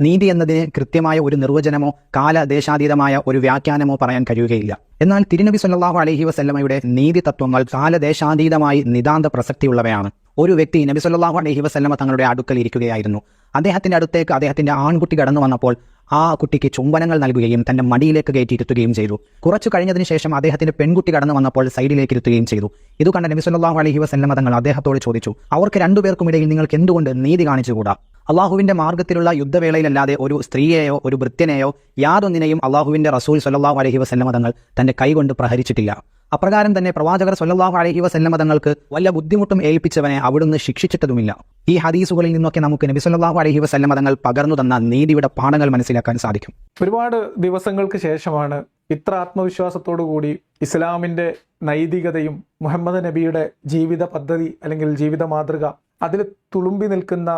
നീതി എന്നതിന് കൃത്യമായ ഒരു നിർവചനമോ കാലദേശാതീതമായ ഒരു വ്യാഖ്യാനമോ പറയാൻ കഴിയുകയില്ല. എന്നാൽ തിരുനബി സല്ലാഹു അലഹി വസല്ലമയുടെ നീതി തത്വങ്ങൾ കാലദേശാതീതമായി നിതാന്ത പ്രസക്തിയുള്ളവയാണ്. ഒരു വ്യക്തി നബി സല്ലാഹു അലഹി വസല്ലമ തങ്ങളുടെ അടുക്കൽ ഇരിക്കുകയായിരുന്നു. അദ്ദേഹത്തിന്റെ അടുത്തേക്ക് അദ്ദേഹത്തിന്റെ ആൺകുട്ടി കടന്നു വന്നപ്പോൾ ആ കുട്ടിക്ക് ചുംബനങ്ങൾ നൽകുകയും തന്റെ മടിയിലേക്ക് കയറ്റിയിരുത്തുകയും ചെയ്തു. കുറച്ചു കഴിഞ്ഞതിന് ശേഷം അദ്ദേഹത്തിന്റെ പെൺകുട്ടി കടന്നു വന്നപ്പോൾ സൈഡിലേക്ക് ഇരുത്തുകയും ചെയ്തു. ഇത് കണ്ട നബിസുല്ലാഹു അലഹി വസല്ലമ തങ്ങൾ അദ്ദേഹത്തോട് ചോദിച്ചു അവർക്ക് രണ്ടുപേർക്കുമിടയിൽ നിങ്ങൾക്ക് എന്തുകൊണ്ട് നീതി കാണിച്ചുകൂടാ? അള്ളാഹുവിന്റെ മാർഗത്തിലുള്ള യുദ്ധവേളയിലല്ലാതെ ഒരു സ്ത്രീയെയോ ഒരു വൃത്യനെയോ യാതൊന്നിനെയും അള്ളാഹുവിന്റെ റസൂൽ സല്ലല്ലാഹു അലഹി വസല്ലമ തങ്ങൾ തന്റെ കൈകൊണ്ട് പ്രഹരിച്ചിട്ടില്ല. അപ്രകാരം തന്നെ പ്രവാചകർ സൊല്ലാഹു അലൈഹി വസല്ലമ തങ്ങൾക്ക് വല്ല ബുദ്ധിമുട്ടും ഏൽപ്പിച്ചവനെ അവിടുന്ന് ശിക്ഷിച്ചിട്ടതുമില്ല. ഈ ഹദീസുകളിൽ നിന്നൊക്കെ നമുക്ക് നബി സല്ലല്ലാഹു അലൈഹി വസല്ലമ തങ്ങൾ പകർന്നു തന്ന നീതിയുടെ പാഠങ്ങൾ മനസ്സിലാക്കാൻ സാധിക്കും. ഒരുപാട് ദിവസങ്ങൾക്ക് ശേഷമാണ് ഇത്ര ആത്മവിശ്വാസത്തോടു കൂടി ഇസ്ലാമിന്റെ നൈതികതയും മുഹമ്മദ് നബിയുടെ ജീവിത പദ്ധതി അല്ലെങ്കിൽ ജീവിത മാതൃക അതിൽ തുളുമ്പി നിൽക്കുന്ന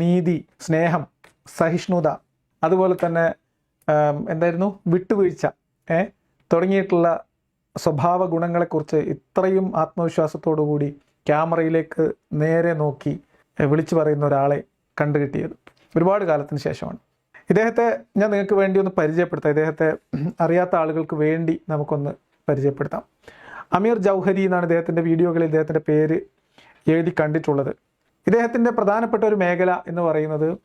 നീതി സ്നേഹം സഹിഷ്ണുത അതുപോലെ തന്നെ എന്തായിരുന്നു? വിട്ടുവീഴ്ച ഏ? തുടങ്ങിയിട്ടുള്ള സ്വഭാവ ഗുണങ്ങളെക്കുറിച്ച് ഇത്രയും ആത്മവിശ്വാസത്തോടു കൂടി ക്യാമറയിലേക്ക് നേരെ നോക്കി വിളിച്ചു പറയുന്ന ഒരാളെ കണ്ടുകിട്ടിയത്. ഒരുപാട് കാലത്തിന് ശേഷമാണ്. ഇദ്ദേഹത്തെ ഞാൻ നിങ്ങൾക്ക് വേണ്ടി ഒന്ന് പരിചയപ്പെടുത്താം. ഇദ്ദേഹത്തെ അറിയാത്ത ആളുകൾക്ക് വേണ്ടി നമുക്കൊന്ന് പരിചയപ്പെടുത്താം. അമീർ ജൗഹരി എന്നാണ് ഇദ്ദേഹത്തിന്റെ വീഡിയോകളിൽ ഇദ്ദേഹത്തിന്റെ പേര് എഴുതി കണ്ടിട്ടുള്ളത്. ഇദ്ദേഹത്തിന്റെ പ്രധാനപ്പെട്ട ഒരു മേഖല എന്ന് പറയുന്നത്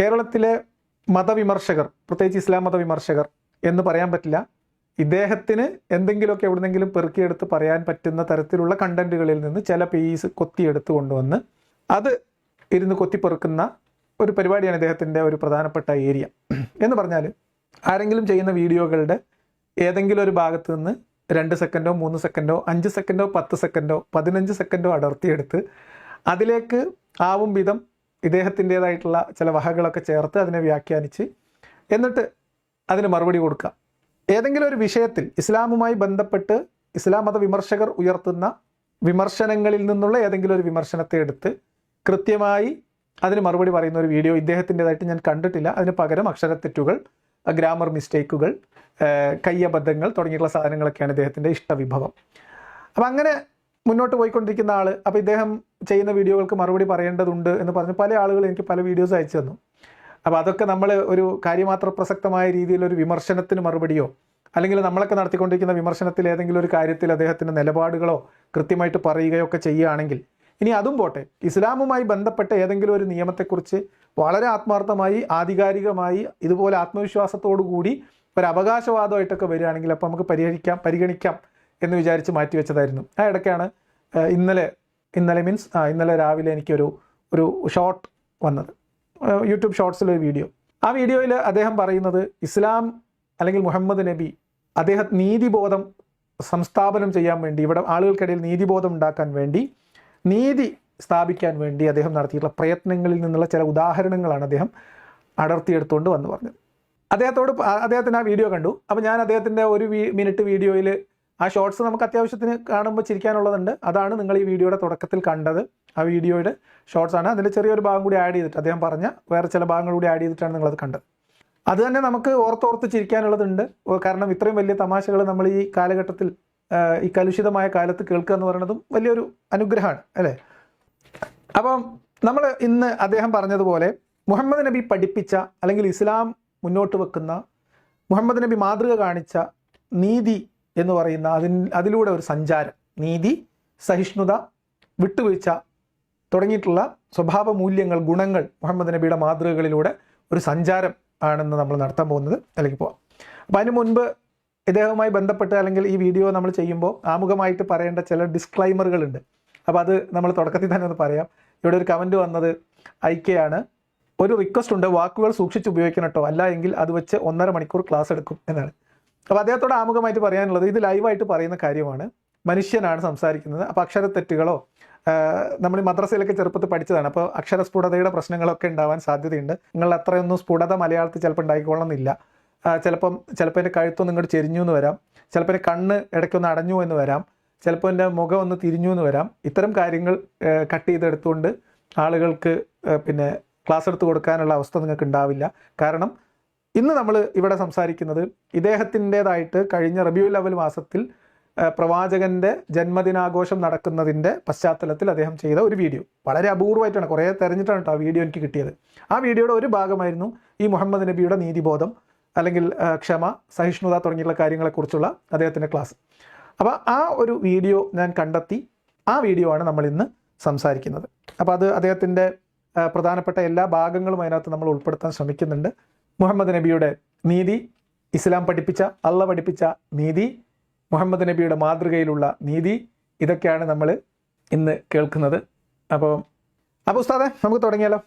കേരളത്തിലെ മതവിമർശകർ പ്രത്യേകിച്ച് ഇസ്ലാം മതവിമർശകർ എന്ന് പറയാൻ പറ്റില്ല. ഇദ്ദേഹത്തിന് എന്തെങ്കിലുമൊക്കെ എവിടുന്നെങ്കിലും പെറുക്കിയെടുത്ത് പറയാൻ പറ്റുന്ന തരത്തിലുള്ള കണ്ടന്റുകളിൽ നിന്ന് ചില പീസ് കൊത്തിയെടുത്ത് കൊണ്ടുവന്ന് അത് ഇരുന്ന് കൊത്തിപ്പെറുക്കുന്ന ഒരു പരിപാടിയാണ് ഇദ്ദേഹത്തിന്റെ ഒരു പ്രധാനപ്പെട്ട ഏരിയ എന്ന് പറഞ്ഞാൽ ആരെങ്കിലും ചെയ്യുന്ന വീഡിയോകളുടെ ഏതെങ്കിലും ഒരു ഭാഗത്ത് നിന്ന് രണ്ട് സെക്കൻഡോ മൂന്ന് സെക്കൻഡോ അഞ്ച് സെക്കൻഡോ പത്ത് സെക്കൻഡോ പതിനഞ്ച് സെക്കൻഡോ അടർത്തിയെടുത്ത് അതിലേക്ക് ആവും വിധം ഇദ്ദേഹത്തിന്റെതായിട്ടുള്ള ചില വഹകളൊക്കെ ചേർത്ത് അതിനെ വ്യാഖ്യാനിച്ച് എന്നിട്ട് അതിന് മറുപടി കൊടുക്കുക. ഏതെങ്കിലും ഒരു വിഷയത്തിൽ ഇസ്ലാമുമായി ബന്ധപ്പെട്ട് ഇസ്ലാം മത വിമർശകർ ഉയർത്തുന്ന വിമർശനങ്ങളിൽ നിന്നുള്ള ഏതെങ്കിലും ഒരു വിമർശനത്തെ എടുത്ത് കൃത്യമായി അതിന് മറുപടി പറയുന്ന ഒരു വീഡിയോ ഇദ്ദേഹത്തിന്റെതായിട്ട് ഞാൻ കണ്ടിട്ടില്ല. അതിന് പകരം അക്ഷരത്തെറ്റുകൾ ഗ്രാമർ മിസ്റ്റേക്കുകൾ കയ്യബദ്ധങ്ങൾ തുടങ്ങിയിട്ടുള്ള സാധനങ്ങളൊക്കെയാണ് ഇദ്ദേഹത്തിന്റെ ഇഷ്ടവിഭവം. അപ്പം അങ്ങനെ മുന്നോട്ട് പോയിക്കൊണ്ടിരിക്കുന്ന ആൾ അപ്പോൾ ഇദ്ദേഹം ചെയ്യുന്ന വീഡിയോകൾക്ക് മറുപടി പറയേണ്ടതുണ്ട് എന്ന് പറഞ്ഞ് പല ആളുകൾ എനിക്ക് പല വീഡിയോസ് അയച്ചു തന്നു. അപ്പോൾ അതൊക്കെ നമ്മൾ ഒരു കാര്യമാത്ര പ്രസക്തമായ രീതിയിൽ ഒരു വിമർശനത്തിന് മറുപടിയോ അല്ലെങ്കിൽ നമ്മളൊക്കെ നടത്തിക്കൊണ്ടിരിക്കുന്ന വിമർശനത്തിൽ ഏതെങ്കിലും ഒരു കാര്യത്തിൽ അദ്ദേഹത്തിന്റെ നിലപാടുകളോ കൃത്യമായിട്ട് പറയുകയോ ഒക്കെ ചെയ്യുകയാണെങ്കിൽ ഇനി അതും പോട്ടെ. ഇസ്ലാമുമായി ബന്ധപ്പെട്ട ഏതെങ്കിലും ഒരു നിയമത്തെക്കുറിച്ച് വളരെ ആത്മാർത്ഥമായി ആധികാരികമായി ഇതുപോലെ ആത്മവിശ്വാസത്തോടു കൂടി ഒരു അവകാശവാദമായിട്ടൊക്കെ വരികയാണെങ്കിൽ അപ്പോൾ നമുക്ക് പരിഹരിക്കാം പരിഗണിക്കാം എന്ന് വിചാരിച്ച് മാറ്റിവെച്ചതായിരുന്നു ആ ഇടയ്ക്കാണ് ഇന്നലെ ഇന്നലെ മീൻസ് ഇന്നലെ രാവിലെ എനിക്കൊരു ഒരു ഷോർട്ട് വന്നത്. യൂട്യൂബ് ഷോർട്സിലൊരു വീഡിയോ ആ വീഡിയോയിൽ അദ്ദേഹം പറയുന്നത് ഇസ്ലാം അല്ലെങ്കിൽ മുഹമ്മദ് നബി അദ്ദേഹം നീതിബോധം സംസ്ഥാപനം ചെയ്യാൻ വേണ്ടി ഇവിടെ ആളുകൾക്കിടയിൽ നീതിബോധം ഉണ്ടാക്കാൻ വേണ്ടി നീതി സ്ഥാപിക്കാൻ വേണ്ടി അദ്ദേഹം നടത്തിയിട്ടുള്ള പ്രയത്നങ്ങളിൽ നിന്നുള്ള ചില ഉദാഹരണങ്ങളാണ് അദ്ദേഹം അടർത്തിയെടുത്തുകൊണ്ട് വന്ന് പറഞ്ഞത്. അദ്ദേഹത്തോട് അദ്ദേഹത്തിന് ആ വീഡിയോ കണ്ടു. അപ്പോൾ ഞാൻ അദ്ദേഹത്തിന്റെ ഒരു മിനിറ്റ് വീഡിയോയിൽ ആ ഷോർട്സ് നമുക്ക് അത്യാവശ്യത്തിന് കാണുമ്പോൾ ചിരിക്കാനുള്ളതുണ്ട്. അതാണ് നിങ്ങൾ ഈ വീഡിയോയുടെ തുടക്കത്തിൽ കണ്ടത്. ആ വീഡിയോയുടെ ഷോർട്സ് ആണ്. അതിൽ ചെറിയൊരു ഭാഗം കൂടി ആഡ് ചെയ്തിട്ട് അദ്ദേഹം പറഞ്ഞ വേറെ ചില ഭാഗങ്ങൾ കൂടി ആഡ് ചെയ്തിട്ടാണ് നിങ്ങളത് കണ്ടത്. അത് തന്നെ നമുക്ക് ഓർത്തോർത്ത് ചിരിക്കാനുള്ളതുണ്ട്. കാരണം ഇത്രയും വലിയ തമാശകൾ നമ്മൾ ഈ കാലഘട്ടത്തിൽ ഈ കലുഷിതമായ കാലത്ത് കേൾക്കുക എന്ന് പറയുന്നതും വലിയൊരു അനുഗ്രഹമാണ് അല്ലേ? അപ്പം നമ്മൾ ഇന്ന് അദ്ദേഹം പറഞ്ഞതുപോലെ മുഹമ്മദ് നബി പഠിപ്പിച്ച അല്ലെങ്കിൽ ഇസ്ലാം മുന്നോട്ട് വെക്കുന്ന മുഹമ്മദ് നബി മാതൃക കാണിച്ച നീതി എന്ന് പറയുന്ന അതിൻ അതിലൂടെ ഒരു സഞ്ചാരം. നീതി സഹിഷ്ണുത വിട്ടുവീഴ്ച തുടങ്ങിയിട്ടുള്ള സ്വഭാവ മൂല്യങ്ങൾ ഗുണങ്ങൾ മുഹമ്മദ് നബിയുടെ മാതൃകകളിലൂടെ ഒരു സഞ്ചാരം ആണെന്ന് നമ്മൾ നടത്താൻ പോകുന്നത് അല്ലെങ്കിൽ പോവാം. അപ്പം അതിന് മുൻപ് ഇദ്ദേഹവുമായി ബന്ധപ്പെട്ട് അല്ലെങ്കിൽ ഈ വീഡിയോ നമ്മൾ ചെയ്യുമ്പോൾ ആമുഖമായിട്ട് പറയേണ്ട ചില ഡിസ്ക്ലൈമറുകളുണ്ട് അപ്പോൾ അത് നമ്മൾ തുടക്കത്തിൽ തന്നെ ഒന്ന് പറയാം. ഇവിടെ ഒരു കമന്റ് വന്നത് ഐക്യയാണ് ഒരു റിക്വസ്റ്റ് ഉണ്ട് വാക്കുകൾ സൂക്ഷിച്ച് ഉപയോഗിക്കണം കേട്ടോ അല്ല എങ്കിൽ അത് വെച്ച് ഒന്നര മണിക്കൂർ ക്ലാസ് എടുക്കും എന്നാണ്. അപ്പോൾ അദ്ദേഹത്തോട് ആമുഖമായിട്ട് പറയാനുള്ളത് ഇത് ലൈവായിട്ട് പറയുന്ന കാര്യമാണ്. മനുഷ്യനാണ് സംസാരിക്കുന്നത്. അപ്പോൾ അക്ഷരത്തെറ്റുകളോ നമ്മൾ ഈ മദ്രസയിലൊക്കെ ചെറുപ്പത്തിൽ പഠിച്ചതാണ്. അപ്പോൾ അക്ഷര സ്ഫുടതയുടെ പ്രശ്നങ്ങളൊക്കെ ഉണ്ടാവാൻ സാധ്യതയുണ്ട്. നിങ്ങൾ അത്രയൊന്നും സ്ഫുടത മലയാളത്തിൽ ചിലപ്പോൾ ഉണ്ടായിക്കൊള്ളണമെന്നില്ല ചിലപ്പം ചിലപ്പോൾ എന്റെ കഴുത്തൊന്നും ഇങ്ങോട്ട് ചെരിഞ്ഞു എന്ന് വരാം. ചിലപ്പോൾ എന്റെ കണ്ണ് ഇടയ്ക്കൊന്ന് അടഞ്ഞു എന്ന് വരാം. ചിലപ്പോൾ എന്റെ മുഖം ഒന്ന് തിരിഞ്ഞു എന്ന് വരാം. ഇത്തരം കാര്യങ്ങൾ കട്ട് ചെയ്തെടുത്തുകൊണ്ട് ആളുകൾക്ക് പിന്നെ ക്ലാസ് എടുത്ത് കൊടുക്കാനുള്ള അവസ്ഥ നിങ്ങൾക്ക് ഉണ്ടാവില്ല. കാരണം ഇന്ന് നമ്മൾ ഇവിടെ സംസാരിക്കുന്നത് ഇദ്ദേഹത്തിന്റെതായിട്ട് കഴിഞ്ഞ റബിയു ലെവൽ മാസത്തിൽ പ്രവാചകന്റെ ജന്മദിനാഘോഷം നടക്കുന്നതിന്റെ പശ്ചാത്തലത്തിൽ അദ്ദേഹം ചെയ്ത ഒരു വീഡിയോ. വളരെ അപൂർവമായിട്ടാണ് കുറേ തെരഞ്ഞിട്ടാണ് കേട്ടോ ആ വീഡിയോ എനിക്ക് കിട്ടിയത്. ആ വീഡിയോയുടെ ഒരു ഭാഗമായിരുന്നു ഈ മുഹമ്മദ് നബിയുടെ നീതിബോധം അല്ലെങ്കിൽ ക്ഷമ സഹിഷ്ണുത തുടങ്ങിയുള്ള കാര്യങ്ങളെക്കുറിച്ചുള്ള അദ്ദേഹത്തിന്റെ ക്ലാസ്. അപ്പോൾ ആ ഒരു വീഡിയോ ഞാൻ കണ്ടെത്തി ആ വീഡിയോ ആണ് നമ്മൾ ഇന്ന് സംസാരിക്കുന്നത്. അപ്പോൾ അത് അദ്ദേഹത്തിന്റെ പ്രധാനപ്പെട്ട എല്ലാ ഭാഗങ്ങളും അതിനകത്ത് നമ്മൾ ഉൾപ്പെടുത്താൻ ശ്രമിക്കുന്നുണ്ട്. മുഹമ്മദ് നബിയുടെ നീതി ഇസ്ലാം പഠിപ്പിച്ച അള്ള പഠിപ്പിച്ച നീതി മുഹമ്മദ് നബിയുടെ മാതൃകയിലുള്ള നീതി. ഇതൊക്കെയാണ് നമ്മൾ ഇന്ന് കേൾക്കുന്നത്. അപ്പോൾ അപ്പോൾ ഉസ്താദെ നമുക്ക് തുടങ്ങിയാലോ?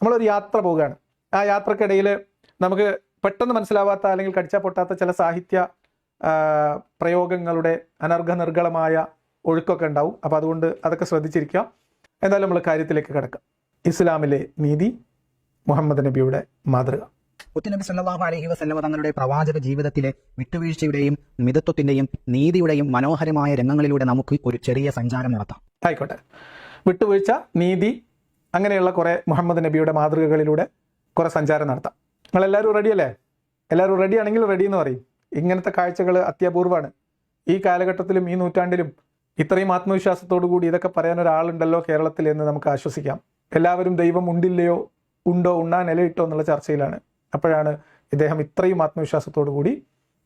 നമ്മളൊരു യാത്ര പോവുകയാണ്. ആ യാത്രക്കിടയിൽ നമുക്ക് പെട്ടെന്ന് മനസ്സിലാവാത്ത അല്ലെങ്കിൽ കടിച്ചാൽ പൊട്ടാത്ത ചില സാഹിത്യ പ്രയോഗങ്ങളുടെ അനർഘ നിർഗളമായ ഒഴുക്കൊക്കെ ഉണ്ടാവും. അപ്പോൾ അതുകൊണ്ട് അതൊക്കെ ശ്രദ്ധിച്ചിരിക്കുക എന്തായാലും നമ്മൾ കാര്യത്തിലേക്ക് കിടക്കാം. ഇസ്ലാമിലെ നീതി മുഹമ്മദ് നബിയുടെ മാതൃക. മുത്തുനബി സല്ലാഹു അലഹി വസല്ലമ തങ്ങളുടെ പ്രവാചക ജീവിതത്തിലെ വിട്ടുവീഴ്ചയുടെയും മിതത്വത്തിന്റെയും നീതിയുടെയും മനോഹരമായ രംഗങ്ങളിലൂടെ നമുക്ക് ഒരു ചെറിയ സഞ്ചാരം നടത്താം. ആയിക്കോട്ടെ. വിട്ടുവീഴ്ച നീതി അങ്ങനെയുള്ള കുറേ മുഹമ്മദ് നബിയുടെ മാതൃകകളിലൂടെ കുറേ സഞ്ചാരം നടത്താം. നിങ്ങൾ നിങ്ങളെല്ലാവരും റെഡിയല്ലേ എല്ലാവരും റെഡി ആണെങ്കിൽ റെഡി എന്ന് പറയും. ഇങ്ങനത്തെ കാഴ്ചകൾ അത്യപൂർവമാണ്. ഈ കാലഘട്ടത്തിലും ഈ നൂറ്റാണ്ടിലും ഇത്രയും ആത്മവിശ്വാസത്തോടു കൂടി ഇതൊക്കെ പറയാൻ ഒരാളുണ്ടല്ലോ കേരളത്തിൽ എന്ന് നമുക്ക് ആശ്വസിക്കാം. എല്ലാവരും ദൈവം ഉണ്ടില്ലയോ ഉണ്ടോ ഉണ്ണാൻ ഇലയിട്ടോ എന്നുള്ള ചർച്ചയിലാണ്. അപ്പോഴാണ് ഇദ്ദേഹം ഇത്രയും ആത്മവിശ്വാസത്തോടു കൂടി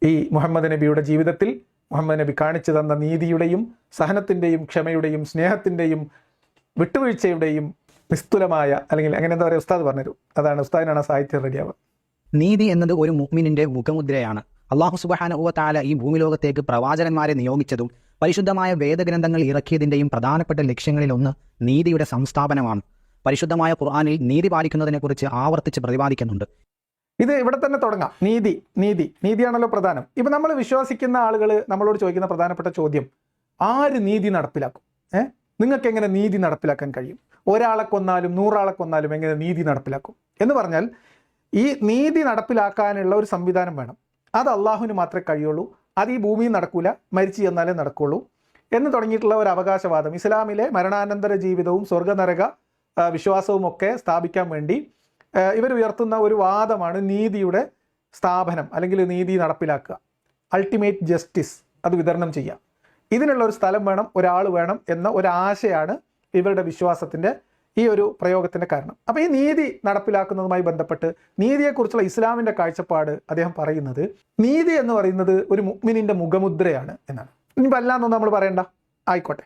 ഈ മുഹമ്മദ് നബിയുടെ ജീവിതത്തിൽ മുഹമ്മദ് നബി കാണിച്ചു തന്ന നീതിയുടെയും സഹനത്തിന്റെയും ക്ഷമയുടെയും സ്നേഹത്തിന്റെയും വിട്ടുവീഴ്ചയുടെയും നിസ്തുലമായ അല്ലെങ്കിൽ അങ്ങനെ എന്താ പറയുക ഉസ്താദ് പറഞ്ഞു അതാണ് ഉസ്താദിനാണ് സാഹിത്യം റെഡിയാവുക. നീതി എന്നത് ഒരു മുഹ്മിനിന്റെ മുഖമുദ്രയാണ്. അള്ളാഹു സുബ്ഹാനഹു വതആല ഈ ഭൂമിലോകത്തേക്ക് പ്രവാചകന്മാരെ നിയോഗിച്ചതും പരിശുദ്ധമായ വേദഗ്രന്ഥങ്ങൾ ഇറക്കിയതിന്റെയും പ്രധാനപ്പെട്ട ലക്ഷ്യങ്ങളിൽ ഒന്ന് നീതിയുടെ സംസ്ഥാപനമാണ്. പരിശുദ്ധമായ ഖുർആാനിൽ നീതി പാലിക്കുന്നതിനെക്കുറിച്ച് ആവർത്തിച്ച് പ്രതിപാദിക്കുന്നുണ്ട്. ഇത് ഇവിടെ തന്നെ തുടങ്ങാം. നീതി നീതി നീതിയാണല്ലോ പ്രധാനം. ഇപ്പൊ നമ്മൾ വിശ്വസിക്കുന്ന ആളുകൾ നമ്മളോട് ചോദിക്കുന്ന പ്രധാനപ്പെട്ട ചോദ്യം ആര് നീതി നടപ്പിലാക്കും? ഏഹ് നിങ്ങൾക്ക് എങ്ങനെ നീതി നടപ്പിലാക്കാൻ കഴിയും? ഒരാളെ കൊന്നാലും നൂറാളെ കൊന്നാലും എങ്ങനെ നീതി നടപ്പിലാക്കും? എന്ന് പറഞ്ഞാൽ ഈ നീതി നടപ്പിലാക്കാനുള്ള ഒരു സംവിധാനം വേണം. അത് അള്ളാഹുവിന് മാത്രമേ കഴിയുള്ളൂ. അത് ഈ ഭൂമിയിൽ നടക്കൂല. മരിച്ചു ചെന്നാലേ നടക്കുള്ളൂ. എന്ന് തുടങ്ങിയിട്ടുള്ള ഒരു അവകാശവാദം. ഇസ്ലാമിലെ മരണാനന്തര ജീവിതവും സ്വർഗനരക വിശ്വാസവും ഒക്കെ സ്ഥാപിക്കാൻ വേണ്ടി ഇവർ ഉയർത്തുന്ന ഒരു വാദമാണ് നീതിയുടെ സ്ഥാപനം അല്ലെങ്കിൽ നീതി നടപ്പിലാക്കുക. അൾട്ടിമേറ്റ് ജസ്റ്റിസ് അത് വിതരണം ചെയ്യുക ഇതിനുള്ള ഒരു സ്ഥലം വേണം ഒരാൾ വേണം എന്ന ഒരാശയാണ് ഇവരുടെ വിശ്വാസത്തിന്റെ ഈ ഒരു പ്രയോഗത്തിന്റെ കാരണം. അപ്പോൾ ഈ നീതി നടപ്പിലാക്കുന്നതുമായി ബന്ധപ്പെട്ട് നീതിയെക്കുറിച്ചുള്ള ഇസ്ലാമിന്റെ കാഴ്ചപ്പാട് അദ്ദേഹം പറയുന്നത് നീതി എന്ന് പറയുന്നത് ഒരു മുഗ്മിനിന്റെ മുഖമുദ്രയാണ് എന്നാണ്. ഇനി അല്ലാന്നൊന്നും നമ്മൾ പറയണ്ട. ആയിക്കോട്ടെ.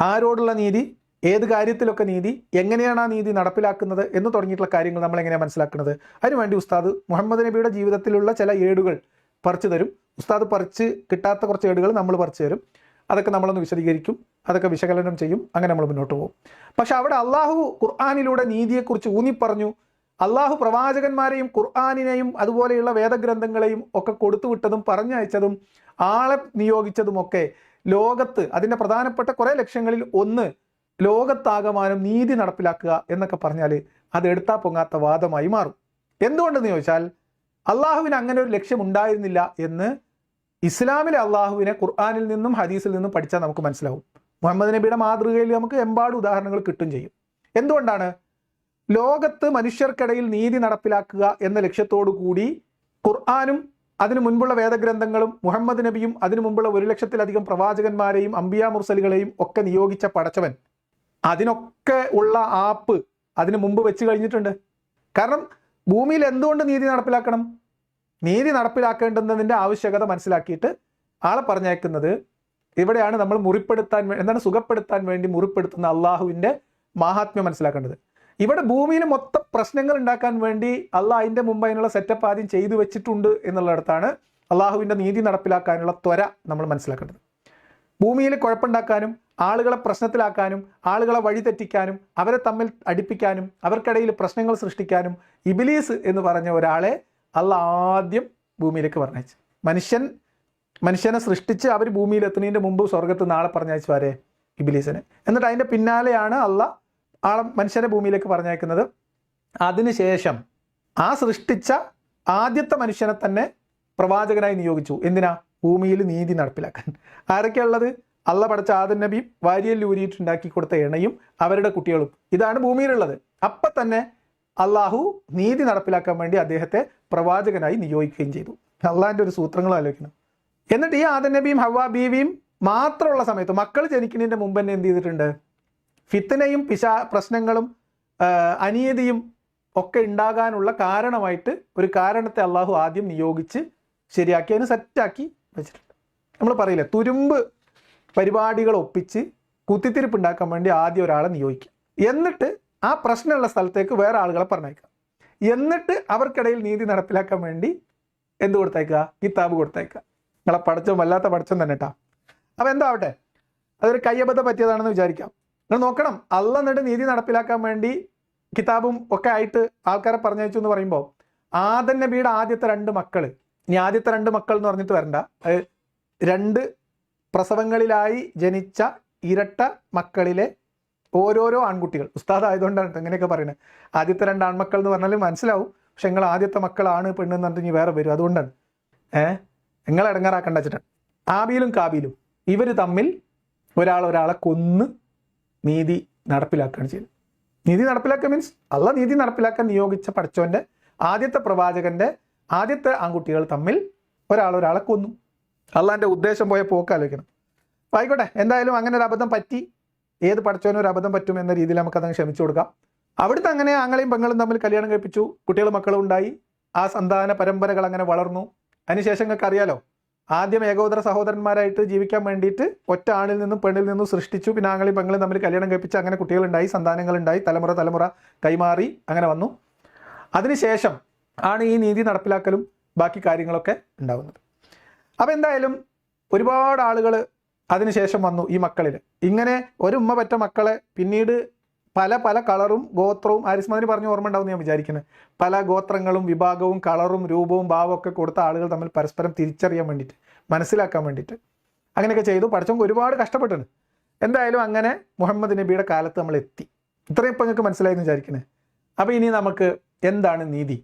ആരോടുള്ള നീതി? ഏത് കാര്യത്തിലൊക്കെ നീതി എങ്ങനെയാണ് ആ നീതി നടപ്പിലാക്കുന്നത് എന്ന് തുടങ്ങിയിട്ടുള്ള കാര്യങ്ങൾ നമ്മൾ എങ്ങനെയാണ് മനസ്സിലാക്കുന്നത്? അതിനുവേണ്ടി ഉസ്താദ് മുഹമ്മദ് നബിയുടെ ജീവിതത്തിലുള്ള ചില ഏടുകൾ പറിച്ചു തരും. ഉസ്താദ് പറിച്ച് കിട്ടാത്ത കുറച്ച് ഏടുകൾ നമ്മൾ പറിച്ചു തരും. അതൊക്കെ നമ്മളൊന്ന് വിശദീകരിക്കും. അതൊക്കെ വിശകലനം ചെയ്യും. അങ്ങനെ നമ്മൾ മുന്നോട്ട് പോകും. പക്ഷെ അവിടെ അള്ളാഹു ഖുർആാനിലൂടെ നീതിയെക്കുറിച്ച് ഊന്നിപ്പറഞ്ഞു. അള്ളാഹു പ്രവാചകന്മാരെയും ഖുർആാനിനെയും അതുപോലെയുള്ള വേദഗ്രന്ഥങ്ങളെയും ഒക്കെ കൊടുത്തുവിട്ടതും പറഞ്ഞയച്ചതും ആളെ നിയോഗിച്ചതുമൊക്കെ ലോകത്ത് അതിന്റെ പ്രധാനപ്പെട്ട കുറേ ലക്ഷ്യങ്ങളിൽ ഒന്ന് ലോകത്താകമാനം നീതി നടപ്പിലാക്കുക എന്നൊക്കെ പറഞ്ഞാൽ അത് എടുത്താ പൊങ്ങാത്ത വാദമായി മാറും. എന്തുകൊണ്ടെന്ന് ചോദിച്ചാൽ അള്ളാഹുവിന് അങ്ങനെ ഒരു ലക്ഷ്യം ഉണ്ടായിരുന്നില്ല എന്ന് ഇസ്ലാമിലെ അള്ളാഹുവിനെ ഖുർആാനിൽ നിന്നും ഹദീസിൽ നിന്നും പഠിച്ചാൽ നമുക്ക് മനസ്സിലാവും. മുഹമ്മദ് നബിയുടെ മാതൃകയിൽ നമുക്ക് എമ്പാട് ഉദാഹരണങ്ങൾ കിട്ടും ചെയ്യും. എന്തുകൊണ്ടാണ്? ലോകത്ത് മനുഷ്യർക്കിടയിൽ നീതി നടപ്പിലാക്കുക എന്ന ലക്ഷ്യത്തോടു കൂടി ഖുർആാനും അതിനു മുൻപുള്ള വേദഗ്രന്ഥങ്ങളും മുഹമ്മദ് നബിയും അതിനു മുമ്പുള്ള ഒരു ലക്ഷത്തിലധികം പ്രവാചകന്മാരെയും അംബിയ മുർസലുകളെയും ഒക്കെ നിയോഗിച്ച പടച്ചവൻ അതിനൊക്കെ ഉള്ള ആപ്പ് അതിന് മുമ്പ് വെച്ച് കഴിഞ്ഞിട്ടുണ്ട്. കാരണം ഭൂമിയിൽ എന്തുകൊണ്ട് നീതി നടപ്പിലാക്കണം? നീതി നടപ്പിലാക്കേണ്ടുന്നതിന്റെ ആവശ്യകത മനസ്സിലാക്കിയിട്ട് ആളെ പറഞ്ഞേക്കുന്നത് ഇവിടെയാണ് നമ്മൾ മുറിപ്പെടുത്താൻ എന്താണ് സുഖപ്പെടുത്താൻ വേണ്ടി മുറിപ്പെടുത്തുന്ന അള്ളാഹുവിന്റെ മാഹാത്മ്യം മനസ്സിലാക്കേണ്ടത്. ഇവിടെ ഭൂമിയിൽ മൊത്തം പ്രശ്നങ്ങൾ ഉണ്ടാക്കാൻ വേണ്ടി അള്ളാഹ് അതിന്റെ മുമ്പ് അതിനുള്ള സെറ്റപ്പ് ആദ്യം ചെയ്തു വെച്ചിട്ടുണ്ട് എന്നുള്ളിടത്താണ് അള്ളാഹുവിന്റെ നീതി നടപ്പിലാക്കാനുള്ള ത്വര നമ്മൾ മനസ്സിലാക്കേണ്ടത്. ഭൂമിയിൽ കുഴപ്പമുണ്ടാക്കാനും ആളുകളെ പ്രശ്നത്തിലാക്കാനും ആളുകളെ വഴിതെറ്റിക്കാനും അവരെ തമ്മിൽ അടിപ്പിക്കാനും അവർക്കിടയിൽ പ്രശ്നങ്ങൾ സൃഷ്ടിക്കാനും ഇബിലീസ് എന്ന് പറഞ്ഞ ഒരാളെ അല്ല ആദ്യം ഭൂമിയിലേക്ക് പറഞ്ഞയച്ചു. മനുഷ്യൻ മനുഷ്യനെ സൃഷ്ടിച്ച് അവർ ഭൂമിയിൽ എത്തുന്നതിന്റെ മുമ്പ് സ്വർഗത്ത് നാളെ പറഞ്ഞയച്ചു വരെ ഇബിലീസിനെ. എന്നിട്ട് അതിന്റെ പിന്നാലെയാണ് അല്ല ആളെ മനുഷ്യനെ ഭൂമിയിലേക്ക് പറഞ്ഞയക്കുന്നത്. അതിനുശേഷം ആ സൃഷ്ടിച്ച ആദ്യത്തെ മനുഷ്യനെ തന്നെ പ്രവാചകനായി നിയോഗിച്ചു. എന്തിനാ? ഭൂമിയിൽ നീതി നടപ്പിലാക്കാൻ. ആരൊക്കെയുള്ളത് അള്ള പടച്ച ആദൻ നബി വാരിയൽ ഊരിയിട്ടുണ്ടാക്കി കൊടുത്ത ഇണയും അവരുടെ കുട്ടികളും. ഇതാണ് ഭൂമിയിലുള്ളത്. അപ്പം തന്നെ അള്ളാഹു നീതി നടപ്പിലാക്കാൻ വേണ്ടി അദ്ദേഹത്തെ പ്രവാചകനായി നിയോഗിക്കുകയും ചെയ്തു. അള്ളാഹിന്റെ ഒരു സൂത്രങ്ങൾ ആലോചിക്കണം. എന്നിട്ട് ഈ ആദൻ നബിയും ഹവാ ബീവിയും മാത്രമുള്ള സമയത്ത് മക്കൾ ജനിക്കുന്നതിന്റെ മുമ്പ് തന്നെ എന്ത് ചെയ്തിട്ടുണ്ട്? ഫിത്തനയും പിശാ പ്രശ്നങ്ങളും അനീതിയും ഒക്കെ ഉണ്ടാകാനുള്ള കാരണമായിട്ട് ഒരു കാരണത്തെ അള്ളാഹു ആദ്യം നിയോഗിച്ച് ശരിയാക്കി അതിന് സെറ്റാക്കി വെച്ചിട്ടുണ്ട്. നമ്മൾ പറയില്ലേ തുരുമ്പ് പരിപാടികൾ ഒപ്പിച്ച് കുത്തിത്തിരിപ്പ് ഉണ്ടാക്കാൻ വേണ്ടി ആദ്യം ഒരാളെ നിയോഗിക്കുക എന്നിട്ട് ആ പ്രശ്നമുള്ള സ്ഥലത്തേക്ക് വേറെ ആളുകളെ പറഞ്ഞേക്കുക എന്നിട്ട് അവർക്കിടയിൽ നീതി നടപ്പിലാക്കാൻ വേണ്ടി എന്ത് കൊടുത്തേക്കുക കിതാബ് കൊടുത്തേക്കുക നിങ്ങളെ പഠിച്ചോ വല്ലാത്ത പഠിച്ചോ തന്നെ കേട്ടാ അപ്പം എന്താവട്ടെ? അതൊരു കയ്യബദ്ധ പറ്റിയതാണെന്ന് വിചാരിക്കാം. നിങ്ങൾ നോക്കണം. അള്ള എന്നിട്ട് നീതി നടപ്പിലാക്കാൻ വേണ്ടി കിതാബും ഒക്കെ ആയിട്ട് ആൾക്കാരെ പറഞ്ഞയച്ചു എന്ന് പറയുമ്പോൾ ആദൻ നബിയുടെ ആദ്യത്തെ രണ്ട് മക്കൾ ഇനി ആദ്യത്തെ രണ്ട് മക്കൾ എന്ന് പറഞ്ഞിട്ട് വരണ്ട. രണ്ട് പ്രസവങ്ങളിലായി ജനിച്ച ഇരട്ട മക്കളിലെ ഓരോരോ ആൺകുട്ടികൾ. ഉസ്താദ് ആയതുകൊണ്ടാണ് ഇങ്ങനെയൊക്കെ പറയുന്നത്. ആദ്യത്തെ രണ്ട് ആൺമക്കൾ എന്ന് പറഞ്ഞാലും മനസ്സിലാവും. പക്ഷെ നിങ്ങൾ ആദ്യത്തെ മക്കളാണ് പെണ്ണെന്ന് പറഞ്ഞിട്ട് വേറെ വരും. അതുകൊണ്ടാണ്. ഏഹ് നിങ്ങൾ ഇടങ്ങാറാക്കണ്ട വെച്ചിട്ടാണ്. ആബിയിലും കാബിയിലും ഇവർ തമ്മിൽ ഒരാൾ ഒരാളെ കൊന്ന് നീതി നടപ്പിലാക്കുകയാണ് ചെയ്തത്. നീതി നടപ്പിലാക്കുക മീൻസ് അല്ല നീതി നടപ്പിലാക്കാൻ നിയോഗിച്ച പഠിച്ചവന്റെ ആദ്യത്തെ പ്രവാചകന്റെ ആദ്യത്തെ ആൺകുട്ടികൾ തമ്മിൽ ഒരാൾ ഒരാളെ കൊന്നു. അള്ളാന്റെ ഉദ്ദേശം പോയ പോക്ക് ആലോചിക്കണം. ആയിക്കോട്ടെ എന്തായാലും അങ്ങനെ ഒരു അബദ്ധം പറ്റി ഏത് പഠിച്ചവനും ഒരു അബദ്ധം പറ്റും എന്ന രീതിയിൽ നമുക്ക് അതങ്ങ് ക്ഷമിച്ചു കൊടുക്കാം. അവിടുത്തെ അങ്ങനെ ആങ്ങളെയും പെങ്ങളും തമ്മിൽ കല്യാണം കഴിപ്പിച്ചു കുട്ടികളും മക്കളും ഉണ്ടായി. ആ സന്താന പരമ്പരകൾ അങ്ങനെ വളർന്നു. അതിനുശേഷം നിങ്ങൾക്ക് അറിയാലോ ആദ്യം ഏകോദര സഹോദരന്മാരായിട്ട് ജീവിക്കാൻ വേണ്ടിയിട്ട് ഒറ്റ ആണിൽ നിന്നും പെണ്ണിൽ നിന്നും സൃഷ്ടിച്ചു. പിന്നെ ആങ്ങളെയും പെങ്ങളും തമ്മിൽ കല്യാണം കഴിപ്പിച്ച് അങ്ങനെ കുട്ടികളുണ്ടായി സന്താനങ്ങളുണ്ടായി തലമുറ തലമുറ കൈമാറി അങ്ങനെ വന്നു. അതിനുശേഷം ആണ് ഈ നീതി നടപ്പിലാക്കലും ബാക്കി കാര്യങ്ങളൊക്കെ ഉണ്ടാവുന്നത്. അപ്പം എന്തായാലും ഒരുപാട് ആളുകൾ അതിനുശേഷം വന്നു ഈ മക്കളിൽ ഇങ്ങനെ ഒരു ഉമ്മ പറ്റ മക്കളെ പിന്നീട് പല പല കളറും ഗോത്രവും ആരിസ്മാതിരി പറഞ്ഞ ഓർമ്മ ഉണ്ടാവും ഞാൻ വിചാരിക്കുന്നത് പല ഗോത്രങ്ങളും വിഭാഗവും കളറും രൂപവും ഭാവവും ഒക്കെ കൊടുത്ത ആളുകൾ തമ്മിൽ പരസ്പരം തിരിച്ചറിയാൻ വേണ്ടിയിട്ട് മനസ്സിലാക്കാൻ വേണ്ടിയിട്ട് അങ്ങനെയൊക്കെ ചെയ്തു. പഠിച്ചവർക്ക് ഒരുപാട് കഷ്ടപ്പെട്ടിട്ടുണ്ട് എന്തായാലും അങ്ങനെ മുഹമ്മദ് നബിയുടെ കാലത്ത് നമ്മൾ എത്തി. ഇത്രയും ഇപ്പം നിങ്ങൾക്ക് മനസ്സിലായി എന്ന് വിചാരിക്കുന്നത് അപ്പോൾ ഇനി നമുക്ക് എന്താണ് നീതി?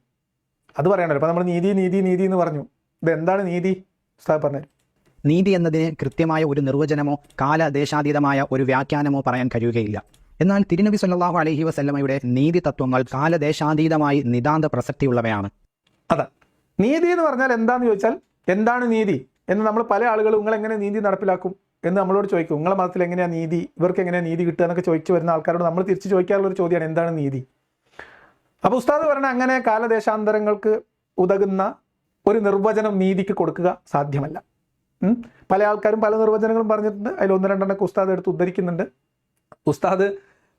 അത് പറയണല്ലോ. അപ്പോൾ നമ്മൾ നീതി നീതി നീതി എന്ന് പറഞ്ഞു. ഇത് എന്താണ് നീതി? ഉസ്താദ് പറഞ്ഞു. നീതി എന്നതിന് കൃത്യമായ ഒരു നിർവചനമോ കാലദേശാതീതമായ ഒരു വ്യാഖ്യാനമോ പറയാൻ കഴിയുകയില്ല. എന്നാൽ തിരുനബി സല്ലാഹു അലഹി വസല്ലമയുടെ നീതി തത്വങ്ങൾ കാലദേശാതീതമായി നിതാന്ത പ്രസക്തിയുള്ളവയാണ്. അതെ നീതി എന്ന് പറഞ്ഞാൽ എന്താന്ന് ചോദിച്ചാൽ എന്താണ് നീതി? എന്ന് നമ്മൾ പല ആളുകളും നിങ്ങൾ എങ്ങനെ നീതി നടപ്പിലാക്കും? എന്ന് നമ്മളോട് ചോദിക്കും. നിങ്ങളെ മതത്തിൽ എങ്ങനെയാണ് നീതി? ഇവർക്ക് എങ്ങനെയാണ് നീതി കിട്ടുക? എന്നൊക്കെ ചോദിച്ചു വരുന്ന ആൾക്കാരോട് നമ്മൾ തിരിച്ചു ചോദിക്കാറുള്ള ഒരു ചോദ്യമാണ് എന്താണ് നീതി? അപ്പോൾ ഉസ്താദ് പറഞ്ഞ അങ്ങനെ കാലദേശാന്തരങ്ങൾക്ക് ഉതകുന്ന ഒരു നിർവചനം നീതിക്ക് കൊടുക്കുക സാധ്യമല്ല. പല ആൾക്കാരും പല നിർവചനങ്ങളും പറഞ്ഞിട്ടുണ്ട്. അതിൽ ഒന്ന് രണ്ടെണ്ണൊക്കെ ഉസ്താദ് എടുത്ത് ഉദ്ധരിക്കുന്നുണ്ട്. ഉസ്താദ്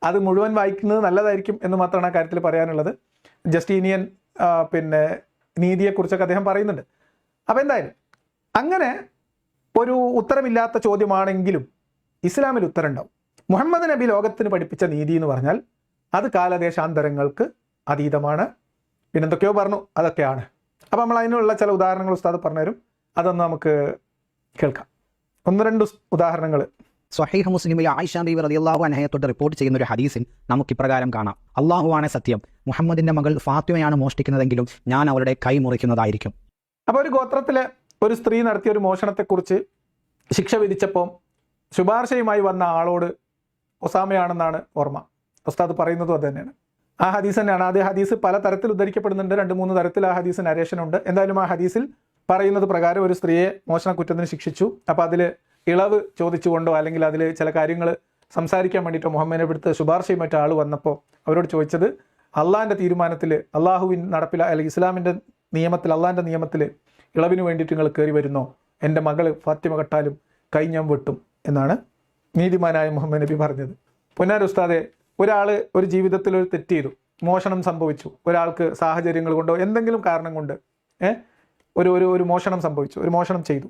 അത് മുഴുവൻ വായിക്കുന്നത് നല്ലതായിരിക്കും എന്ന് മാത്രമാണ് ആ കാര്യത്തിൽ പറയാനുള്ളത്. ജസ്റ്റീനിയൻ പിന്നെ നീതിയെക്കുറിച്ചൊക്കെ അദ്ദേഹം പറയുന്നുണ്ട്. അപ്പം എന്തായാലും അങ്ങനെ ഒരു ഉത്തരമില്ലാത്ത ചോദ്യമാണെങ്കിലും ഇസ്ലാമിൽ ഉത്തരമുണ്ടാവും. മുഹമ്മദ് നബി ലോകത്തിന് പഠിപ്പിച്ച നീതി എന്ന് പറഞ്ഞാൽ അത് കാലദേശാന്തരങ്ങൾക്ക് അതീതമാണ്. പിന്നെന്തൊക്കെയോ പറഞ്ഞു. അതൊക്കെയാണ്. അപ്പം നമ്മൾ അതിനുള്ള ചില ഉദാഹരണങ്ങൾ ഉസ്താദ് പറഞ്ഞുതരും. അതൊന്ന് നമുക്ക് കേൾക്കാം. ഒന്ന് രണ്ട് ഉദാഹരണങ്ങൾ. സ്വഹീഹ് മുസ്ലിമിലെ ആയിഷ ബീവി റളിയല്ലാഹു അൻഹയെ തൊട്ട് റിപ്പോർട്ട് ചെയ്യുന്ന ഒരു ഹദീസിൽ നമുക്ക് ഇപ്രകാരം കാണാം. അള്ളാഹുവാണ് സത്യം. മുഹമ്മദിന്റെ മകൾ ഫാത്തിമയാണ് മോഷ്ടിക്കുന്നതെങ്കിലും ഞാൻ അവരുടെ കൈ മുറിക്കുന്നതായിരിക്കും. അപ്പോൾ ഒരു ഗോത്രത്തിലെ ഒരു സ്ത്രീ നടത്തിയ ഒരു മോഷണത്തെക്കുറിച്ച് ശിക്ഷ വിധിച്ചപ്പോൾ ശുപാർശയുമായി വന്ന ആളോട് ഒസാമയാണെന്നാണ് ഓർമ്മ. ഉസ്താദ് പറയുന്നതും അത് തന്നെയാണ്. ആ ഹദീസ് തന്നെയാണ്. അത് ഹദീസ് പല തരത്തിൽ ഉദ്ധരിക്കപ്പെടുന്നുണ്ട്. രണ്ട് മൂന്ന് തരത്തിൽ ആ ഹദീസ് നരേഷൻ ഉണ്ട് എന്തായാലും ആ ഹദീസിൽ പറയുന്നത് പ്രകാരം ഒരു സ്ത്രീയെ മോഷണ കുറ്റത്തിന് ശിക്ഷിച്ചു. അപ്പോൾ അതിൽ ഇളവ് ചോദിച്ചുകൊണ്ടോ അല്ലെങ്കിൽ അതിൽ ചില കാര്യങ്ങൾ സംസാരിക്കാൻ വേണ്ടിയിട്ടോ മുഹമ്മദിനെ എടുത്ത് ശുപാർശയും മറ്റോ ആൾ വന്നപ്പോൾ അവരോട് ചോദിച്ചത് അള്ളാഹിന്റെ തീരുമാനത്തിൽ അള്ളാഹുവിൻ നടപ്പില അല്ലെങ്കിൽ ഇസ്ലാമിന്റെ നിയമത്തിൽ അള്ളാഹിന്റെ നിയമത്തിൽ ഇളവിന് വേണ്ടിയിട്ട് നിങ്ങൾ കയറി വരുന്നോ? എന്റെ മകൾ ഫാത്തിമ കട്ടാലും കൈ ഞാൻ വെട്ടും എന്നാണ് നീതിമാനായ മുഹമ്മദ് നബി പറഞ്ഞത്. പൊന്നാർ ഉസ്താദെ ഒരാൾ ഒരു ജീവിതത്തിൽ ഒരു തെറ്റ് ചെയ്തു മോഷണം സംഭവിച്ചു ഒരാൾക്ക് സാഹചര്യങ്ങൾ കൊണ്ടോ എന്തെങ്കിലും കാരണം കൊണ്ട് ഏഹ് ഒരു ഒരു ഒരു മോഷണം സംഭവിച്ചു ഒരു മോഷണം ചെയ്തു.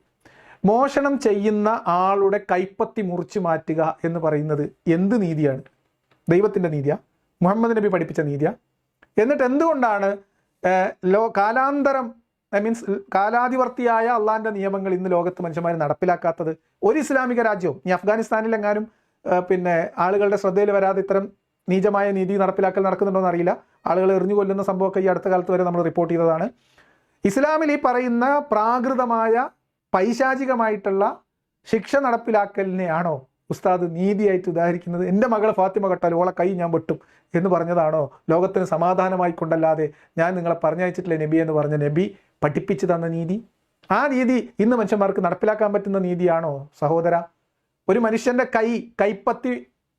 മോഷണം ചെയ്യുന്ന ആളുടെ കൈപ്പത്തി മുറിച്ചു മാറ്റുക എന്ന് പറയുന്നത് എന്ത് നീതിയാണ്? ദൈവത്തിന്റെ നീതിയാ? മുഹമ്മദ് നബി പഠിപ്പിച്ച നീതിയാ? എന്നിട്ട് എന്തുകൊണ്ടാണ് ലോ കാലാന്തരം ഐ മീൻസ് കാലാധിവർത്തിയായ അള്ളാഹിന്റെ നിയമങ്ങൾ ഇന്ന് ലോകത്ത് മനുഷ്യന്മാർ നടപ്പിലാക്കാത്തത്? ഒരു ഇസ്ലാമിക രാജ്യവും ഈ അഫ്ഗാനിസ്ഥാനിലെങ്ങാനും പിന്നെ ആളുകളുടെ ശ്രദ്ധയിൽ വരാതെ ഇത്തരം നീചമായ നീതി നടപ്പിലാക്കൽ നടക്കുന്നുണ്ടോ എന്നറിയില്ല. ആളുകൾ എറിഞ്ഞു കൊല്ലുന്ന സംഭവമൊക്കെ ഈ അടുത്ത കാലത്ത് വരെ നമ്മൾ റിപ്പോർട്ട് ചെയ്തതാണ്. ഇസ്ലാമിൽ ഈ പറയുന്ന പ്രാകൃതമായ പൈശാചികമായിട്ടുള്ള ശിക്ഷ നടപ്പിലാക്കലിനെയാണോ ഉസ്താദ് നീതിയായിട്ട് ഉദാഹരിക്കുന്നത്? എന്റെ മകൾ ഫാത്തിമ കട്ടാൽ ഓളെ കൈ ഞാൻ വെട്ടും എന്ന് പറഞ്ഞതാണോ? ലോകത്തിന് സമാധാനമായി കൊണ്ടല്ലാതെ ഞാൻ നിങ്ങളെ പറഞ്ഞയച്ചിട്ടില്ല നബി എന്ന് പറഞ്ഞ നബി പഠിപ്പിച്ചു തന്ന നീതി? ആ നീതി ഇന്ന് മനുഷ്യന്മാർക്ക് നടപ്പിലാക്കാൻ പറ്റുന്ന നീതിയാണോ സഹോദര? ഒരു മനുഷ്യന്റെ കൈ കൈപ്പത്തി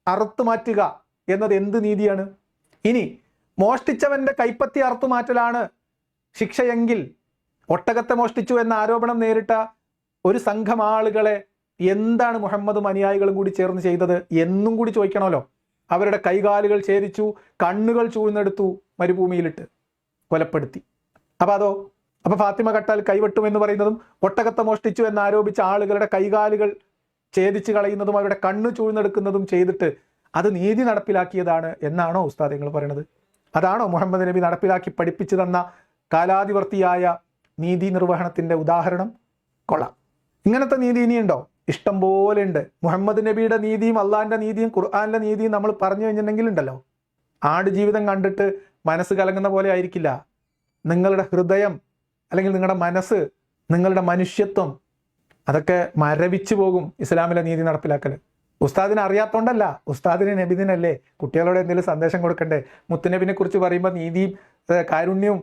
അറുത്തു മാറ്റുക എന്നത് എന്ത് നീതിയാണ്? ഇനി മോഷ്ടിച്ചവന്റെ കൈപ്പത്തി അറുത്തു മാറ്റലാണ് ശിക്ഷയെങ്കിൽ ഒട്ടകത്തെ മോഷ്ടിച്ചു എന്ന ആരോപണം നേരിട്ട ഒരു സംഘം ആളുകളെ എന്താണ് മുഹമ്മദും അനുയായികളും കൂടി ചേർന്ന് ചെയ്തത് എന്നും കൂടി ചോദിക്കണമല്ലോ. അവരുടെ കൈകാലുകൾ ഛേദിച്ചു കണ്ണുകൾ ചൂഴ്ന്നെടുത്തു മരുഭൂമിയിലിട്ട് കൊലപ്പെടുത്തി. അപ്പൊ അതോ അപ്പൊ ഫാത്തിമ കട്ടാൽ കൈവെട്ടുമെന്ന് പറയുന്നതും ഒട്ടകത്തെ മോഷ്ടിച്ചു എന്ന് ആരോപിച്ച ആളുകളുടെ കൈകാലുകൾ ഛേദിച്ച് കളയുന്നതും അവരുടെ കണ്ണ് ചൂഴ്ന്നെടുക്കുന്നതും ചെയ്തിട്ട് അത് നീതി നടപ്പിലാക്കിയതാണ് എന്നാണോ ഉസ്താദ് നിങ്ങൾ പറയണത്? അതാണോ മുഹമ്മദ് നബി നടപ്പിലാക്കി പഠിപ്പിച്ചു തന്ന കാലാതിവർത്തിയായ നീതി നിർവഹണത്തിന്റെ ഉദാഹരണം? കൊള്ളാം. ഇങ്ങനത്തെ നീതി ഇനിയുണ്ടോ? ഇഷ്ടം പോലെ ഉണ്ട്. മുഹമ്മദ് നബിയുടെ നീതിയും അള്ളാഹിന്റെ നീതിയും ഖുർആാനിന്റെ നീതിയും നമ്മൾ പറഞ്ഞു കഴിഞ്ഞിട്ടുണ്ടെങ്കിൽ ഉണ്ടല്ലോ. ആട് ജീവിതം കണ്ടിട്ട് മനസ്സ് കലങ്ങുന്ന പോലെ ആയിരിക്കില്ല. നിങ്ങളുടെ ഹൃദയം അല്ലെങ്കിൽ നിങ്ങളുടെ മനസ്സ് നിങ്ങളുടെ മനുഷ്യത്വം അതൊക്കെ മരവിച്ചു പോകും ഇസ്ലാമിലെ നീതി നടപ്പിലാക്കൽ. ഉസ്താദിനെ അറിയാത്തോണ്ടല്ല ഉസ്താദിന് നബിദിനല്ലേ കുട്ടികളോട് എന്തെങ്കിലും സന്ദേശം കൊടുക്കണ്ടേ? മുത്തുനബിനെ കുറിച്ച് പറയുമ്പോൾ നീതിയും കാരുണ്യവും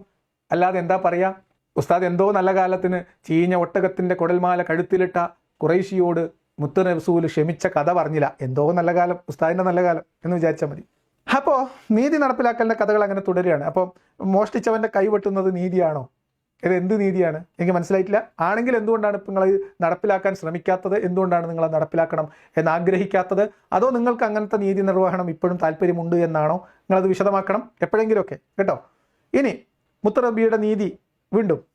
അല്ലാതെ എന്താ പറയാ? ഉസ്താദ് എന്തോ നല്ല കാലത്തിന് ചീഞ്ഞ ഒട്ടകത്തിന്റെ കുടൽമാല കഴുത്തിലിട്ട കുറേശിയോട് മുത്തു റസൂൽ ക്ഷമിച്ച കഥ പറഞ്ഞില്ല. എന്തോ നല്ല കാലം ഉസ്താദിന്റെ നല്ല കാലം എന്ന് വിചാരിച്ചാൽ മതി. അപ്പോൾ നീതി നടപ്പിലാക്കലിന്റെ കഥകൾ അങ്ങനെ തുടരുകയാണ്. അപ്പോൾ മോഷ്ടിച്ചവന്റെ കൈവെട്ടുന്നത് നീതിയാണോ? ഇത് എന്ത് നീതിയാണ്? എനിക്ക് മനസ്സിലായിട്ടില്ല. ആണെങ്കിൽ എന്തുകൊണ്ടാണ് ഇപ്പം നിങ്ങൾ നടപ്പിലാക്കാൻ ശ്രമിക്കാത്തത്? എന്തുകൊണ്ടാണ് നിങ്ങൾ നടപ്പിലാക്കണം എന്ന് ആഗ്രഹിക്കാത്തത് അതോ നിങ്ങൾക്ക് അങ്ങനത്തെ നീതി നിർവഹണം ഇപ്പോഴും താല്പര്യമുണ്ട് എന്നാണോ? നിങ്ങളത് വിശദമാക്കണം. എപ്പോഴെങ്കിലുമൊക്കെ. കേട്ടോ? ഇനി മുത്തറബിയുടെ നീതി വീണ്ടും.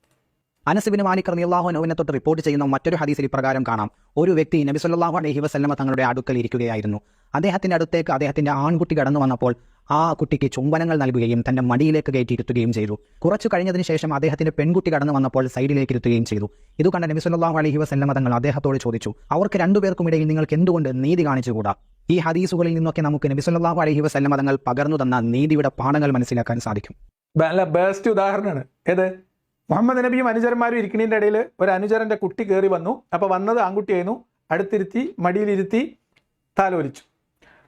അനസുബിന് മാലിക് റളിയല്ലാഹു അൻഹുവിനെ തൊട്ട് റിപ്പോർട്ട് ചെയ്യുന്ന മറ്റൊരു ഹദീസിൽ ഇപ്രകാരം കാണാം. ഒരു വ്യക്തി നബി സല്ലല്ലാഹു അലൈഹി വസല്ലമ തങ്ങളുടെ അടുക്കൽ ഇരിക്കുകയായിരുന്നു. അദ്ദേഹത്തിന്റെ അടുത്തേക്ക് അദ്ദേഹത്തിന്റെ ആൺകുട്ടി കടന്നു വന്നപ്പോൾ ആ കുട്ടിക്ക് ചുംബനങ്ങൾ നൽകുകയും തന്റെ മടിയിലേക്ക് കയറ്റിയിരുത്തുകയും ചെയ്തു. കുറച്ചു കഴിഞ്ഞതിന് ശേഷം അദ്ദേഹത്തിന്റെ പെൺകുട്ടി കടന്നു വന്നപ്പോൾ സൈഡിലേക്ക് ഇരുത്തുകയും ചെയ്തു. ഇത് കണ്ട നബി സല്ലല്ലാഹു അലൈഹി വസല്ലമ തങ്ങൾ അദ്ദേഹത്തോട് ചോദിച്ചു അവർക്ക് രണ്ടുപേർക്കും ഇടയിൽ നിങ്ങൾക്ക് എന്തുകൊണ്ട് നീതി കാണിച്ചുകൂടാ? ഈ ഹദീസുകളിൽ നിന്നൊക്കെ നമുക്ക് നബി സല്ലല്ലാഹു അലൈഹി വസല്ലമ തങ്ങൾ പകർന്നു തന്ന നീതിയുടെ പാഠങ്ങൾ മനസ്സിലാക്കാൻ സാധിക്കും. ബെസ്റ്റ് ഉദാഹരണമാണ്. ഏത്? മുഹമ്മദ് നബിയും അനുചരന്മാരും ഇരിക്കുന്നതിന്റെ ഇടയിൽ ഒരു അനുചരന്റെ കുട്ടി കയറി വന്നു. അപ്പോൾ വന്നത് ആൺകുട്ടിയായിരുന്നു. അടുത്തിരുത്തി മടിയിലിരുത്തി താലോലിച്ചു.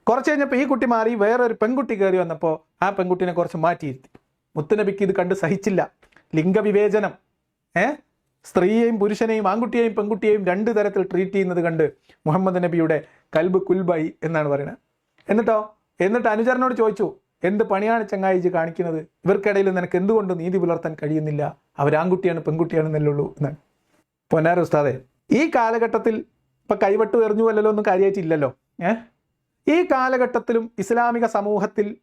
കുറച്ച് കഴിഞ്ഞപ്പോൾ ഈ കുട്ടി മാറി വേറൊരു പെൺകുട്ടി കയറി വന്നപ്പോൾ ആ പെൺകുട്ടിനെ കുറച്ച് മാറ്റിയിരുത്തി. മുത്തുനബിക്ക് ഇത് കണ്ട് സഹിച്ചില്ല. ലിംഗവിവേചനം. ഏ? സ്ത്രീയെയും പുരുഷനെയും ആൺകുട്ടിയെയും പെൺകുട്ടിയെയും രണ്ട് തരത്തിൽ ട്രീറ്റ് ചെയ്യുന്നത് കണ്ട് മുഹമ്മദ് നബിയുടെ കൽബ് കുൽബായി എന്നാണ് പറയുന്നത് എന്നിട്ടോ? എന്നിട്ട് അനുചരനോട് ചോദിച്ചു എന്ത് പണിയാണ് ചങ്ങായിജ് കാണിക്കുന്നത്? ഇവർക്കിടയിൽ നിനക്ക് എന്തുകൊണ്ട് നീതി പുലർത്താൻ കഴിയുന്നില്ല? അവർ ആൺകുട്ടിയാണ് പെൺകുട്ടിയാണെന്നല്ലേ ഉള്ളൂ എന്നാണ്. പൊന്നാര ഉസ്താദെ ഈ കാലഘട്ടത്തിൽ ഇപ്പൊ കൈവട്ട് എറിഞ്ഞു വല്ലല്ലോ ഒന്നും കാര്യമായിട്ടില്ലല്ലോ. ഏ? ഈ കാലഘട്ടത്തിലും ഇസ്ലാമിക സമൂഹത്തിൽ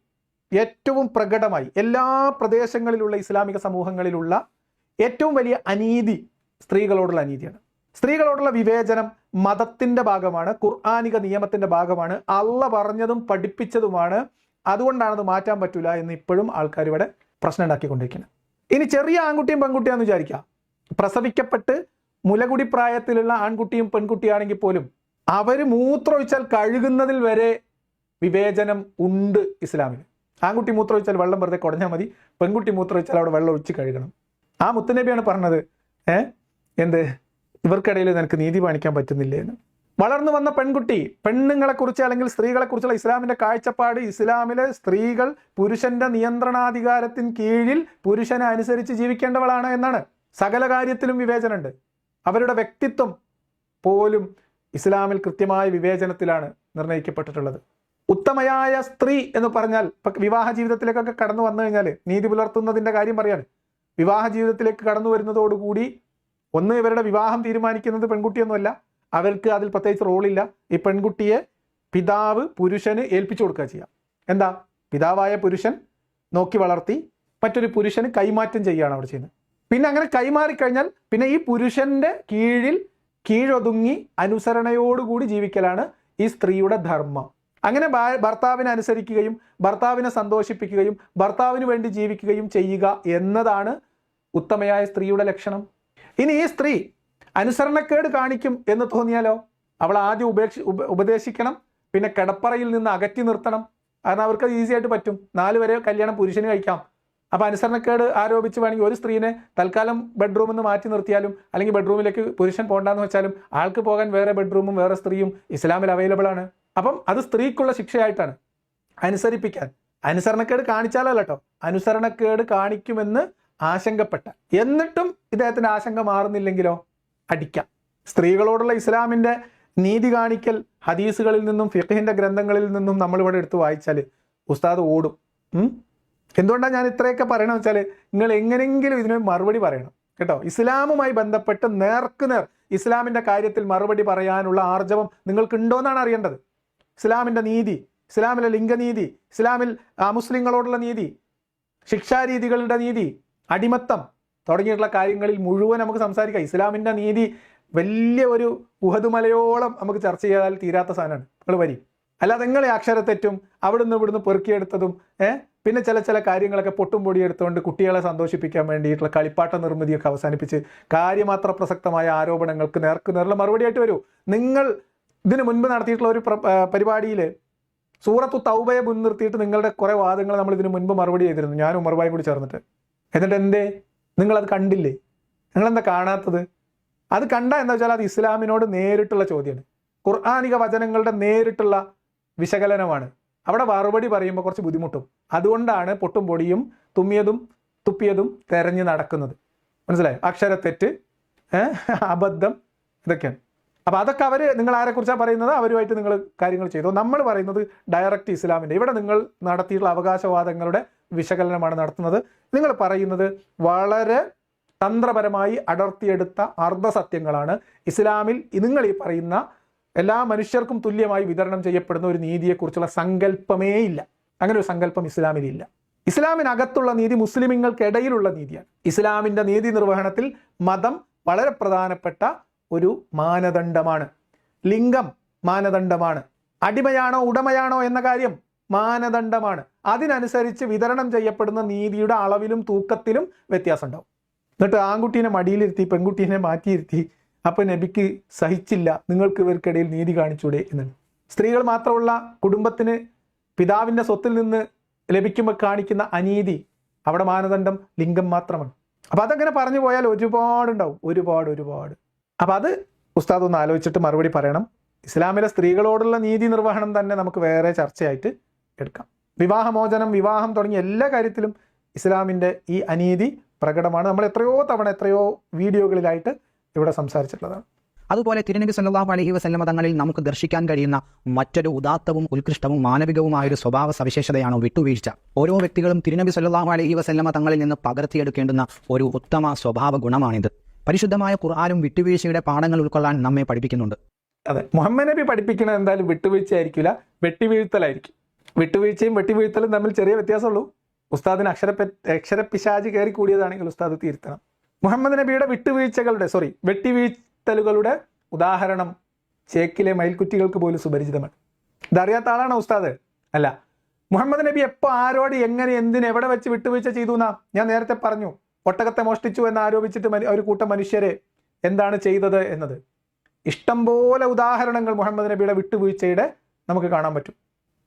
ഏറ്റവും പ്രകടമായി എല്ലാ പ്രദേശങ്ങളിലുള്ള ഇസ്ലാമിക സമൂഹങ്ങളിലുള്ള ഏറ്റവും വലിയ അനീതി സ്ത്രീകളോടുള്ള അനീതിയാണ്. സ്ത്രീകളോടുള്ള വിവേചനം മതത്തിന്റെ ഭാഗമാണ് ഖുർആാനിക നിയമത്തിന്റെ ഭാഗമാണ് അള്ള പറഞ്ഞതും പഠിപ്പിച്ചതുമാണ്. അതുകൊണ്ടാണത് മാറ്റാൻ പറ്റൂല എന്ന് ഇപ്പോഴും ആൾക്കാർ ഇവിടെ പ്രശ്നം ഉണ്ടാക്കിക്കൊണ്ടിരിക്കുന്നത് ഇനി ചെറിയ ആൺകുട്ടിയും പെൺകുട്ടിയാന്ന് വിചാരിക്കുക. പ്രസവിക്കപ്പെട്ട് മുലകുടി പ്രായത്തിലുള്ള ആൺകുട്ടിയും പെൺകുട്ടിയാണെങ്കിൽ പോലും അവർ മൂത്രമൊഴിച്ചാൽ കഴുകുന്നതിൽ വരെ വിവേചനം ഉണ്ട് ഇസ്ലാമിൽ ആൺകുട്ടി മൂത്രമൊഴിച്ചാൽ വെള്ളം വെറുതെ കുടഞ്ഞാൽ മതി പെൺകുട്ടി മൂത്രമൊഴിച്ചാൽ അവിടെ വെള്ളം ഒഴിച്ച് കഴുകണം. ആ മുത്തനബിയാണ് പറഞ്ഞത് ഏ എന്ത്? ഇവർക്കിടയിൽ നിനക്ക് നീതി കാണിക്കാൻ പറ്റുന്നില്ലേ? എന്ന്. വളർന്നു വന്ന പെൺകുട്ടി പെണ്ണുങ്ങളെ കുറിച്ച് അല്ലെങ്കിൽ സ്ത്രീകളെ കുറിച്ചുള്ള ഇസ്ലാമിന്റെ കാഴ്ചപ്പാട് ഇസ്ലാമിലെ സ്ത്രീകൾ പുരുഷന്റെ നിയന്ത്രണാധികാരത്തിൻ കീഴിൽ പുരുഷനെ അനുസരിച്ച് ജീവിക്കേണ്ടവളാണ് എന്നാണ്. സകല കാര്യത്തിലും വിവേചനമുണ്ട്. അവരുടെ വ്യക്തിത്വം പോലും ഇസ്ലാമിൽ കൃത്യമായ വിവേചനത്തിലാണ് നിർണയിക്കപ്പെട്ടിട്ടുള്ളത് ഉത്തമയായ സ്ത്രീ എന്ന് പറഞ്ഞാൽ ഇപ്പൊ വിവാഹ ജീവിതത്തിലേക്കൊക്കെ കടന്നു വന്നു കഴിഞ്ഞാൽ നീതി പുലർത്തുന്നതിന്റെ കാര്യം പറയാണ്. വിവാഹ ജീവിതത്തിലേക്ക് കടന്നു വരുന്നതോടുകൂടി ഒന്ന് ഇവരുടെ വിവാഹം തീരുമാനിക്കുന്നത് പെൺകുട്ടിയൊന്നുമല്ല. അവർക്ക് അതിൽ പ്രത്യേകിച്ച് റോളില്ല. ഈ പെൺകുട്ടിയെ പിതാവ് പുരുഷന് ഏൽപ്പിച്ചു കൊടുക്കുക ചെയ്യാം. എന്താ? പിതാവായ പുരുഷൻ നോക്കി വളർത്തി മറ്റൊരു പുരുഷന് കൈമാറ്റം ചെയ്യുകയാണ് അവിടെ ചെയ്യുന്നത്. പിന്നെ അങ്ങനെ കൈമാറിക്കഴിഞ്ഞാൽ പിന്നെ ഈ പുരുഷന്റെ കീഴിൽ കീഴൊതുങ്ങി അനുസരണയോടുകൂടി ജീവിക്കലാണ് ഈ സ്ത്രീയുടെ ധർമ്മം. അങ്ങനെ ഭർത്താവിനെ അനുസരിക്കുകയും ഭർത്താവിനെ സന്തോഷിപ്പിക്കുകയും ഭർത്താവിന് വേണ്ടി ജീവിക്കുകയും ചെയ്യുക എന്നതാണ് ഉത്തമയായ സ്ത്രീയുടെ ലക്ഷണം. ഇനി ഈ സ്ത്രീ അനുസരണക്കേട് കാണിക്കും എന്ന് തോന്നിയാലോ? അവൾ ആദ്യം ഉപേക്ഷ ഉപ- ഉപദേശിക്കണം പിന്നെ കിടപ്പറയിൽ നിന്ന് അകറ്റി നിർത്തണം. കാരണം അവർക്ക് ഈസി ആയിട്ട് പറ്റും. നാല് വരെ കല്യാണം പുരുഷന് കഴിക്കാം. അപ്പൊ അനുസരണക്കേട് ആരോപിച്ച് വേണമെങ്കിൽ ഒരു സ്ത്രീനെ തൽക്കാലം ബെഡ്റൂമിൽ നിന്ന് മാറ്റി നിർത്തിയാലും അല്ലെങ്കിൽ ബെഡ്റൂമിലേക്ക് പുരുഷൻ പോകണ്ടെന്ന് വെച്ചാലും ആൾക്ക് പോകാൻ വേറെ ബെഡ്റൂമും വേറെ സ്ത്രീയും ഇസ്ലാമിൽ അവൈലബിൾ ആണ്. അപ്പം അത് സ്ത്രീക്കുള്ള ശിക്ഷയായിട്ടാണ് അനുസരിപ്പിക്കാൻ. അനുസരണക്കേട് കാണിച്ചാലല്ല കേട്ടോ അനുസരണക്കേട് കാണിക്കുമെന്ന് ആശങ്കപ്പെട്ട. എന്നിട്ടും ഇദ്ദേഹത്തിന്റെ ആശങ്ക മാറുന്നില്ലെങ്കിലോ? അടിക്കാം. സ്ത്രീകളോടുള്ള ഇസ്ലാമിന്റെ നീതി കാണിക്കൽ ഹദീസുകളിൽ നിന്നും ഫിഖഹിന്റെ ഗ്രന്ഥങ്ങളിൽ നിന്നും നമ്മളിവിടെ എടുത്ത് വായിച്ചാൽ ഉസ്താദ് ഓടും? എന്തുകൊണ്ടാണ് ഞാൻ ഇത്രയൊക്കെ പറയണമെന്ന് വെച്ചാൽ നിങ്ങൾ എങ്ങനെയെങ്കിലും ഇതിന് മറുപടി പറയണം. കേട്ടോ? ഇസ്ലാമുമായി ബന്ധപ്പെട്ട് നേർക്ക് നേർ ഇസ്ലാമിന്റെ കാര്യത്തിൽ മറുപടി പറയാനുള്ള ആർജവം നിങ്ങൾക്ക് ഉണ്ടോയെന്നാണ് അറിയേണ്ടത്. ഇസ്ലാമിന്റെ നീതി ഇസ്ലാമിലെ ലിംഗനീതി ഇസ്ലാമിൽ മുസ്ലിങ്ങളോടുള്ള നീതി ശിക്ഷാരീതികളുടെ നീതി അടിമത്തം തുടങ്ങിയിട്ടുള്ള കാര്യങ്ങളിൽ മുഴുവൻ നമുക്ക് സംസാരിക്കാം. ഇസ്ലാമിന്റെ നീതി വലിയ ഒരു ഉഹതുമലയോളം നമുക്ക് ചർച്ച ചെയ്താൽ തീരാത്ത സാധനമാണ്. നിങ്ങൾ വരി. അല്ലാതെ നിങ്ങളെ അക്ഷരത്തെറ്റും അവിടുന്ന് ഇവിടുന്ന് പെറുക്കിയെടുത്തതും ഏഹ് പിന്നെ ചില ചില കാര്യങ്ങളൊക്കെ പൊട്ടും പൊടിയെടുത്തുകൊണ്ട് കുട്ടികളെ സന്തോഷിപ്പിക്കാൻ വേണ്ടിയിട്ടുള്ള കളിപ്പാട്ട നിർമ്മിതിയൊക്കെ അവസാനിപ്പിച്ച് കാര്യമാത്ര പ്രസക്തമായ ആരോപണങ്ങൾക്ക് നേർക്ക് നേരുള്ള മറുപടിയായിട്ട് വരൂ. നിങ്ങൾ ഇതിനു മുൻപ് നടത്തിയിട്ടുള്ള ഒരു പരിപാടിയിൽ സൂറത്തു തൗബയെ മുൻനിർത്തിയിട്ട് നിങ്ങളുടെ കുറേ വാദങ്ങൾ നമ്മൾ ഇതിനു മുൻപ് മറുപടി ചെയ്തിരുന്നു. ഞാനും ഉമർബായും കൂടി ചേർന്നിട്ട്. എന്നിട്ട് എന്തേ? നിങ്ങളത് കണ്ടില്ലേ? നിങ്ങളെന്താ കാണാത്തത്? അത് കണ്ട എന്താ വെച്ചാൽ അത് ഇസ്ലാമിനോട് നേരിട്ടുള്ള ചോദ്യമാണ് ഖുർആാനിക വചനങ്ങളുടെ നേരിട്ടുള്ള വിശകലനമാണ്. അവിടെ മറുപടി പറയുമ്പോൾ കുറച്ച് ബുദ്ധിമുട്ടും. അതുകൊണ്ടാണ് പൊട്ടും പൊടിയും തുമ്മിയതും തുപ്പിയതും തെരഞ്ഞു നടക്കുന്നത്. മനസ്സിലായോ? അക്ഷരത്തെറ്റ് അബദ്ധം ഇതൊക്കെയാണ്. അപ്പോൾ അതൊക്കെ അവർ നിങ്ങൾ ആരെക്കുറിച്ചാണ് പറയുന്നത്? അവരുമായിട്ട് നിങ്ങൾ കാര്യങ്ങൾ ചെയ്തു. നമ്മൾ പറയുന്നത് ഡയറക്റ്റ് ഇസ്ലാമിന്റെ. ഇവിടെ നിങ്ങൾ നടത്തിയിട്ടുള്ള അവകാശവാദങ്ങളുടെ വിശകലനമാണ് നടത്തുന്നത്. നിങ്ങൾ പറയുന്നത് വളരെ തന്ത്രപരമായി അടർത്തിയെടുത്ത അർദ്ധസത്യങ്ങളാണ്. ഇസ്ലാമിൽ നിങ്ങൾ ഈ പറയുന്ന എല്ലാ മനുഷ്യർക്കും തുല്യമായി വിതരണം ചെയ്യപ്പെടുന്ന ഒരു നീതിയെക്കുറിച്ചുള്ള സങ്കല്പമേ ഇല്ല. അങ്ങനെ ഒരു സങ്കല്പം ഇസ്ലാമിലില്ല ഇസ്ലാമിനകത്തുള്ള നീതി മുസ്ലിമുകൾക്കിടയിലുള്ള നീതിയാണ്. ഇസ്ലാമിന്റെ നീതി നിർവഹണത്തിൽ മതം വളരെ പ്രധാനപ്പെട്ട ഒരു മാനദണ്ഡമാണ്. ലിംഗം മാനദണ്ഡമാണ്. അടിമയാണോ ഉടമയാണോ എന്ന കാര്യം മാനദണ്ഡമാണ്. അതിനനുസരിച്ച് വിതരണം ചെയ്യപ്പെടുന്ന നീതിയുടെ അളവിലും തൂക്കത്തിലും വ്യത്യാസം ഉണ്ടാവും എന്നിട്ട് ആൺകുട്ടീനെ മടിയിലിരുത്തി പെൺകുട്ടീനെ മാറ്റിയിരുത്തി അപ്പൊ നബിക്ക് സഹിച്ചില്ല. നിങ്ങൾക്ക് ഇവർക്കിടയിൽ നീതി കാണിച്ചൂടെ എന്നാണ് സ്ത്രീകൾ മാത്രമുള്ള കുടുംബത്തിന് പിതാവിന്റെ സ്വത്തിൽ നിന്ന് ലഭിക്കുമ്പോൾ കാണിക്കുന്ന അനീതി അവിടെ മാനദണ്ഡം ലിംഗം മാത്രമാണ്. അപ്പൊ അതങ്ങനെ പറഞ്ഞു പോയാൽ ഒരുപാടുണ്ടാവും. ഒരുപാട് ഒരുപാട്. അപ്പൊ അത് ഉസ്താദ് ഒന്ന് ആലോചിച്ചിട്ട് മറുപടി പറയണം. ഇസ്ലാമിലെ സ്ത്രീകളോടുള്ള നീതി നിർവഹണം തന്നെ നമുക്ക് വേറെ ചർച്ചയായിട്ട് എടുക്കാം. വിവാഹമോചനം വിവാഹം തുടങ്ങിയ എല്ലാ കാര്യത്തിലും ഇസ്ലാമിന്റെ ഈ അനീതി പ്രകടമാണ്. നമ്മൾ എത്രയോ തവണ എത്രയോ വീഡിയോകളിലായിട്ട് ഇവിടെ സംസാരിച്ചിട്ടുള്ളതാണ്. അതുപോലെ തിരുനബി സല്ലാഹു അലഹി വസല്ലമ തങ്ങളിൽ നമുക്ക് ദർശിക്കാൻ കഴിയുന്ന മറ്റൊരു ഉദാത്തവും ഉത്കൃഷ്ടവും മാനവികവുമായ ഒരു സ്വഭാവ സവിശേഷതയാണ് വിട്ടുവീഴ്ച. ഓരോ വ്യക്തികളും തിരുനബി സല്ലാഹു അലഹി വസല്ലമ തങ്ങളിൽ നിന്ന് പകർത്തിയെടുക്കേണ്ടുന്ന ഒരു ഉത്തമ സ്വഭാവ ഗുണമാണിത്. പരിശുദ്ധമായ ഖുർആാനും വിട്ടുവീഴ്ചയുടെ പാഠങ്ങൾ ഉൾക്കൊള്ളാൻ നമ്മെ പഠിപ്പിക്കുന്നുണ്ട്. അതെ. മുഹമ്മദ് നബി പഠിപ്പിക്കുന്നത് എന്തായാലും വിട്ടുവീഴ്ച ആയിരിക്കില്ല വെട്ടിവീഴ്ത്തലായിരിക്കും. വിട്ടുവീഴ്ചയും വെട്ടിവീഴ്ത്തലും തമ്മിൽ ചെറിയ വ്യത്യാസമുള്ളൂ. ഉസ്താദിന് അക്ഷര അക്ഷരപ്പിശാജ് കയറി കൂടിയതാണെങ്കിൽ ഉസ്താദ് തിരുത്തണം. മുഹമ്മദ് നബിയുടെ വിട്ടുവീഴ്ചകളുടെ സോറി വെട്ടിവീഴ്ത്തലുകളുടെ ഉദാഹരണം ചേക്കിലെ മയിൽക്കുറ്റികൾക്ക് പോലും സുപരിചിതമാണ്. ഇതറിയാത്ത ആളാണോ ഉസ്താദ്? അല്ല. മുഹമ്മദ് നബി എപ്പോൾ ആരോട് എങ്ങനെ എന്തിന് എവിടെ വെച്ച് വിട്ടുവീഴ്ച ചെയ്തു എന്നാ ഞാൻ നേരത്തെ പറഞ്ഞു. ഒട്ടകത്തെ മോഷ്ടിച്ചു എന്ന് ആരോപിച്ചിട്ട് ഒരു കൂട്ടം മനുഷ്യരെ എന്താണ് ചെയ്തത് എന്നത്. ഇഷ്ടംപോലെ ഉദാഹരണങ്ങൾ മുഹമ്മദ് നബിയുടെ വിട്ടുവീഴ്ചയുടെ നമുക്ക് കാണാൻ പറ്റും.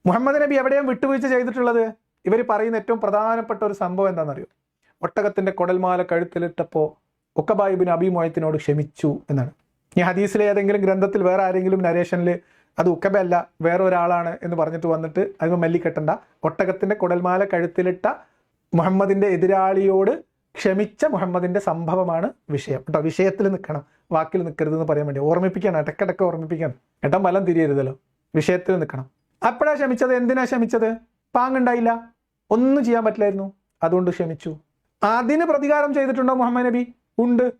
മുഹമ്മദ് നബി എവിടെയും വിട്ടുവീഴ്ച ചെയ്തിട്ടുള്ളത്? ഇവർ പറയുന്ന ഏറ്റവും പ്രധാനപ്പെട്ട ഒരു സംഭവം എന്താണെന്നറിയോ? ഒട്ടകത്തിന്റെ കുടൽമാല കഴുത്തിലിട്ടപ്പോൾ ഒക്കബായിബിൻ അബിമോയത്തിനോട് ക്ഷമിച്ചു എന്നാണ്. ഈ ഹദീസിലെ ഏതെങ്കിലും ഗ്രന്ഥത്തിൽ വേറെ ആരെങ്കിലും നരേഷനിൽ അത് ഉക്കബല്ല വേറെ ഒരാളാണ് എന്ന് പറഞ്ഞിട്ട് വന്നിട്ട് അതിന് മല്ലിക്കെട്ടണ്ട. ഒട്ടകത്തിന്റെ കുടൽമാല കഴുത്തിലിട്ട മുഹമ്മദിന്റെ എതിരാളിയോട് ക്ഷമിച്ച മുഹമ്മദിന്റെ സംഭവമാണ് വിഷയം. കേട്ടോ വിഷയത്തിൽ നിൽക്കണം വാക്കിൽ നിൽക്കരുത് എന്ന് പറയാൻ വേണ്ടി. ഓർമ്മിപ്പിക്കണം ഇടക്കിടക്ക് ഓർമ്മിപ്പിക്കണം ഏട്ടൻ ബലം തിരിയരുതല്ലോ വിഷയത്തിൽ നിൽക്കണം. അപ്പോഴാണ് ക്ഷമിച്ചത്? എന്തിനാ ക്ഷമിച്ചത്? പാങ്ങുണ്ടായില്ല ഒന്നും ചെയ്യാൻ പറ്റില്ലായിരുന്നു. അതുകൊണ്ട് ക്ഷമിച്ചു. അതിന് പ്രതികാരം ചെയ്തിട്ടുണ്ടോ മുഹമ്മദ് നബി? ഉണ്ട്.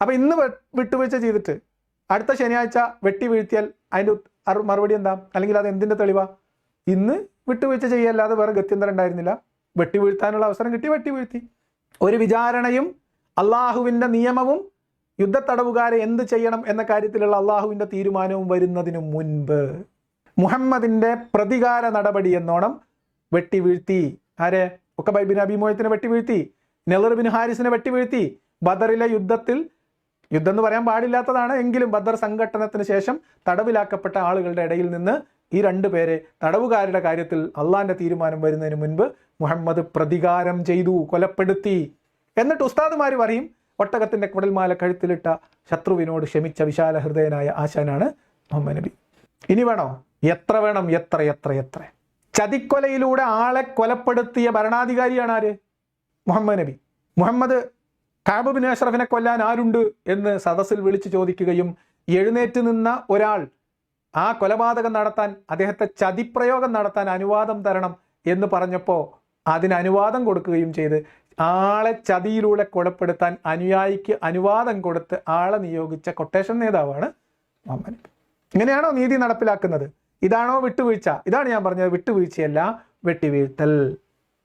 അപ്പൊ ഇന്ന് വിട്ടുവീഴ്ച ചെയ്തിട്ട് അടുത്ത ശനിയാഴ്ച വെട്ടി വീഴ്ത്തിയാൽ അതിന്റെ മറുപടി എന്താ? അല്ലെങ്കിൽ അത് എന്തിന്റെ തെളിവാ? ഇന്ന് വിട്ടുവീഴ്ച ചെയ്യല്ലാതെ വേറെ ഗത്യന്തരം ഉണ്ടായിരുന്നില്ല. വെട്ടി വീഴ്ത്താനുള്ള അവസരം കിട്ടി വെട്ടി വീഴ്ത്തി. ഒരു വിചാരണയും അള്ളാഹുവിന്റെ നിയമവും യുദ്ധത്തടവുകാരെ എന്ത് ചെയ്യണം എന്ന കാര്യത്തിലുള്ള അള്ളാഹുവിന്റെ തീരുമാനവും വരുന്നതിനു മുൻപ് മുഹമ്മദിന്റെ പ്രതികാര നടപടി എന്നോണം വെട്ടി വീഴ്ത്തി. ആരെ? ഒക്കെ ബൈബിൻ അഭിമോയത്തിനെ വെട്ടി വീഴ്ത്തി. നെലർ ബിൻ ഹാരിസിനെ വെട്ടി വീഴ്ത്തി ബദറിലെ യുദ്ധത്തിൽ യുദ്ധം എന്ന് പറയാൻ പാടില്ലാത്തതാണ്. എങ്കിലും ബദർ സംഘട്ടനത്തിന് ശേഷം തടവിലാക്കപ്പെട്ട ആളുകളുടെ ഇടയിൽ നിന്ന് ഈ രണ്ടു പേരെ തടവുകാരുടെ കാര്യത്തിൽ അള്ളാന്റെ തീരുമാനം വരുന്നതിന് മുൻപ് മുഹമ്മദ് പ്രതികാരം ചെയ്തു കൊലപ്പെടുത്തി. എന്നിട്ട് ഉസ്താദുമാർ പറയും ഒട്ടകത്തിന്റെ കുടൽമാല കഴുത്തിലിട്ട ശത്രുവിനോട് ക്ഷമിച്ച വിശാല ഹൃദയനായ ആശാനാണ് മുഹമ്മദ് നബി. ഇനി വേണോ? എത്ര വേണം? എത്ര എത്ര എത്ര? ചതിക്കൊലയിലൂടെ ആളെ കൊലപ്പെടുത്തിയ ഭരണാധികാരിയാണ് ആര്? മുഹമ്മദ് നബി. മുഹമ്മദ് കാബുബിൻ അഷ്റഫിനെ കൊല്ലാൻ ആരുണ്ട് എന്ന് സദസ്സിൽ വിളിച്ചു ചോദിക്കുകയും എഴുന്നേറ്റ് നിന്ന ഒരാൾ ആ കൊലപാതകം നടത്താൻ അദ്ദേഹത്തെ ചതിപ്രയോഗം നടത്താൻ അനുവാദം തരണം എന്ന് പറഞ്ഞപ്പോൾ അതിന് അനുവാദം കൊടുക്കുകയും ചെയ്ത്. ആളെ ചതിയിലൂടെ കൊലപ്പെടുത്താൻ അനുയായിക്ക് അനുവാദം കൊടുത്ത് ആളെ നിയോഗിച്ച കൊട്ടേഷൻ നേതാവാണ് മുഹമ്മദ് നബി. ഇങ്ങനെയാണോ നീതി നടപ്പിലാക്കുന്നത്? ഇതാണോ വിട്ടുവീഴ്ച? ഇതാണ് ഞാൻ പറഞ്ഞത് വിട്ടുവീഴ്ചയല്ല വെട്ടിവീഴ്ത്തൽ.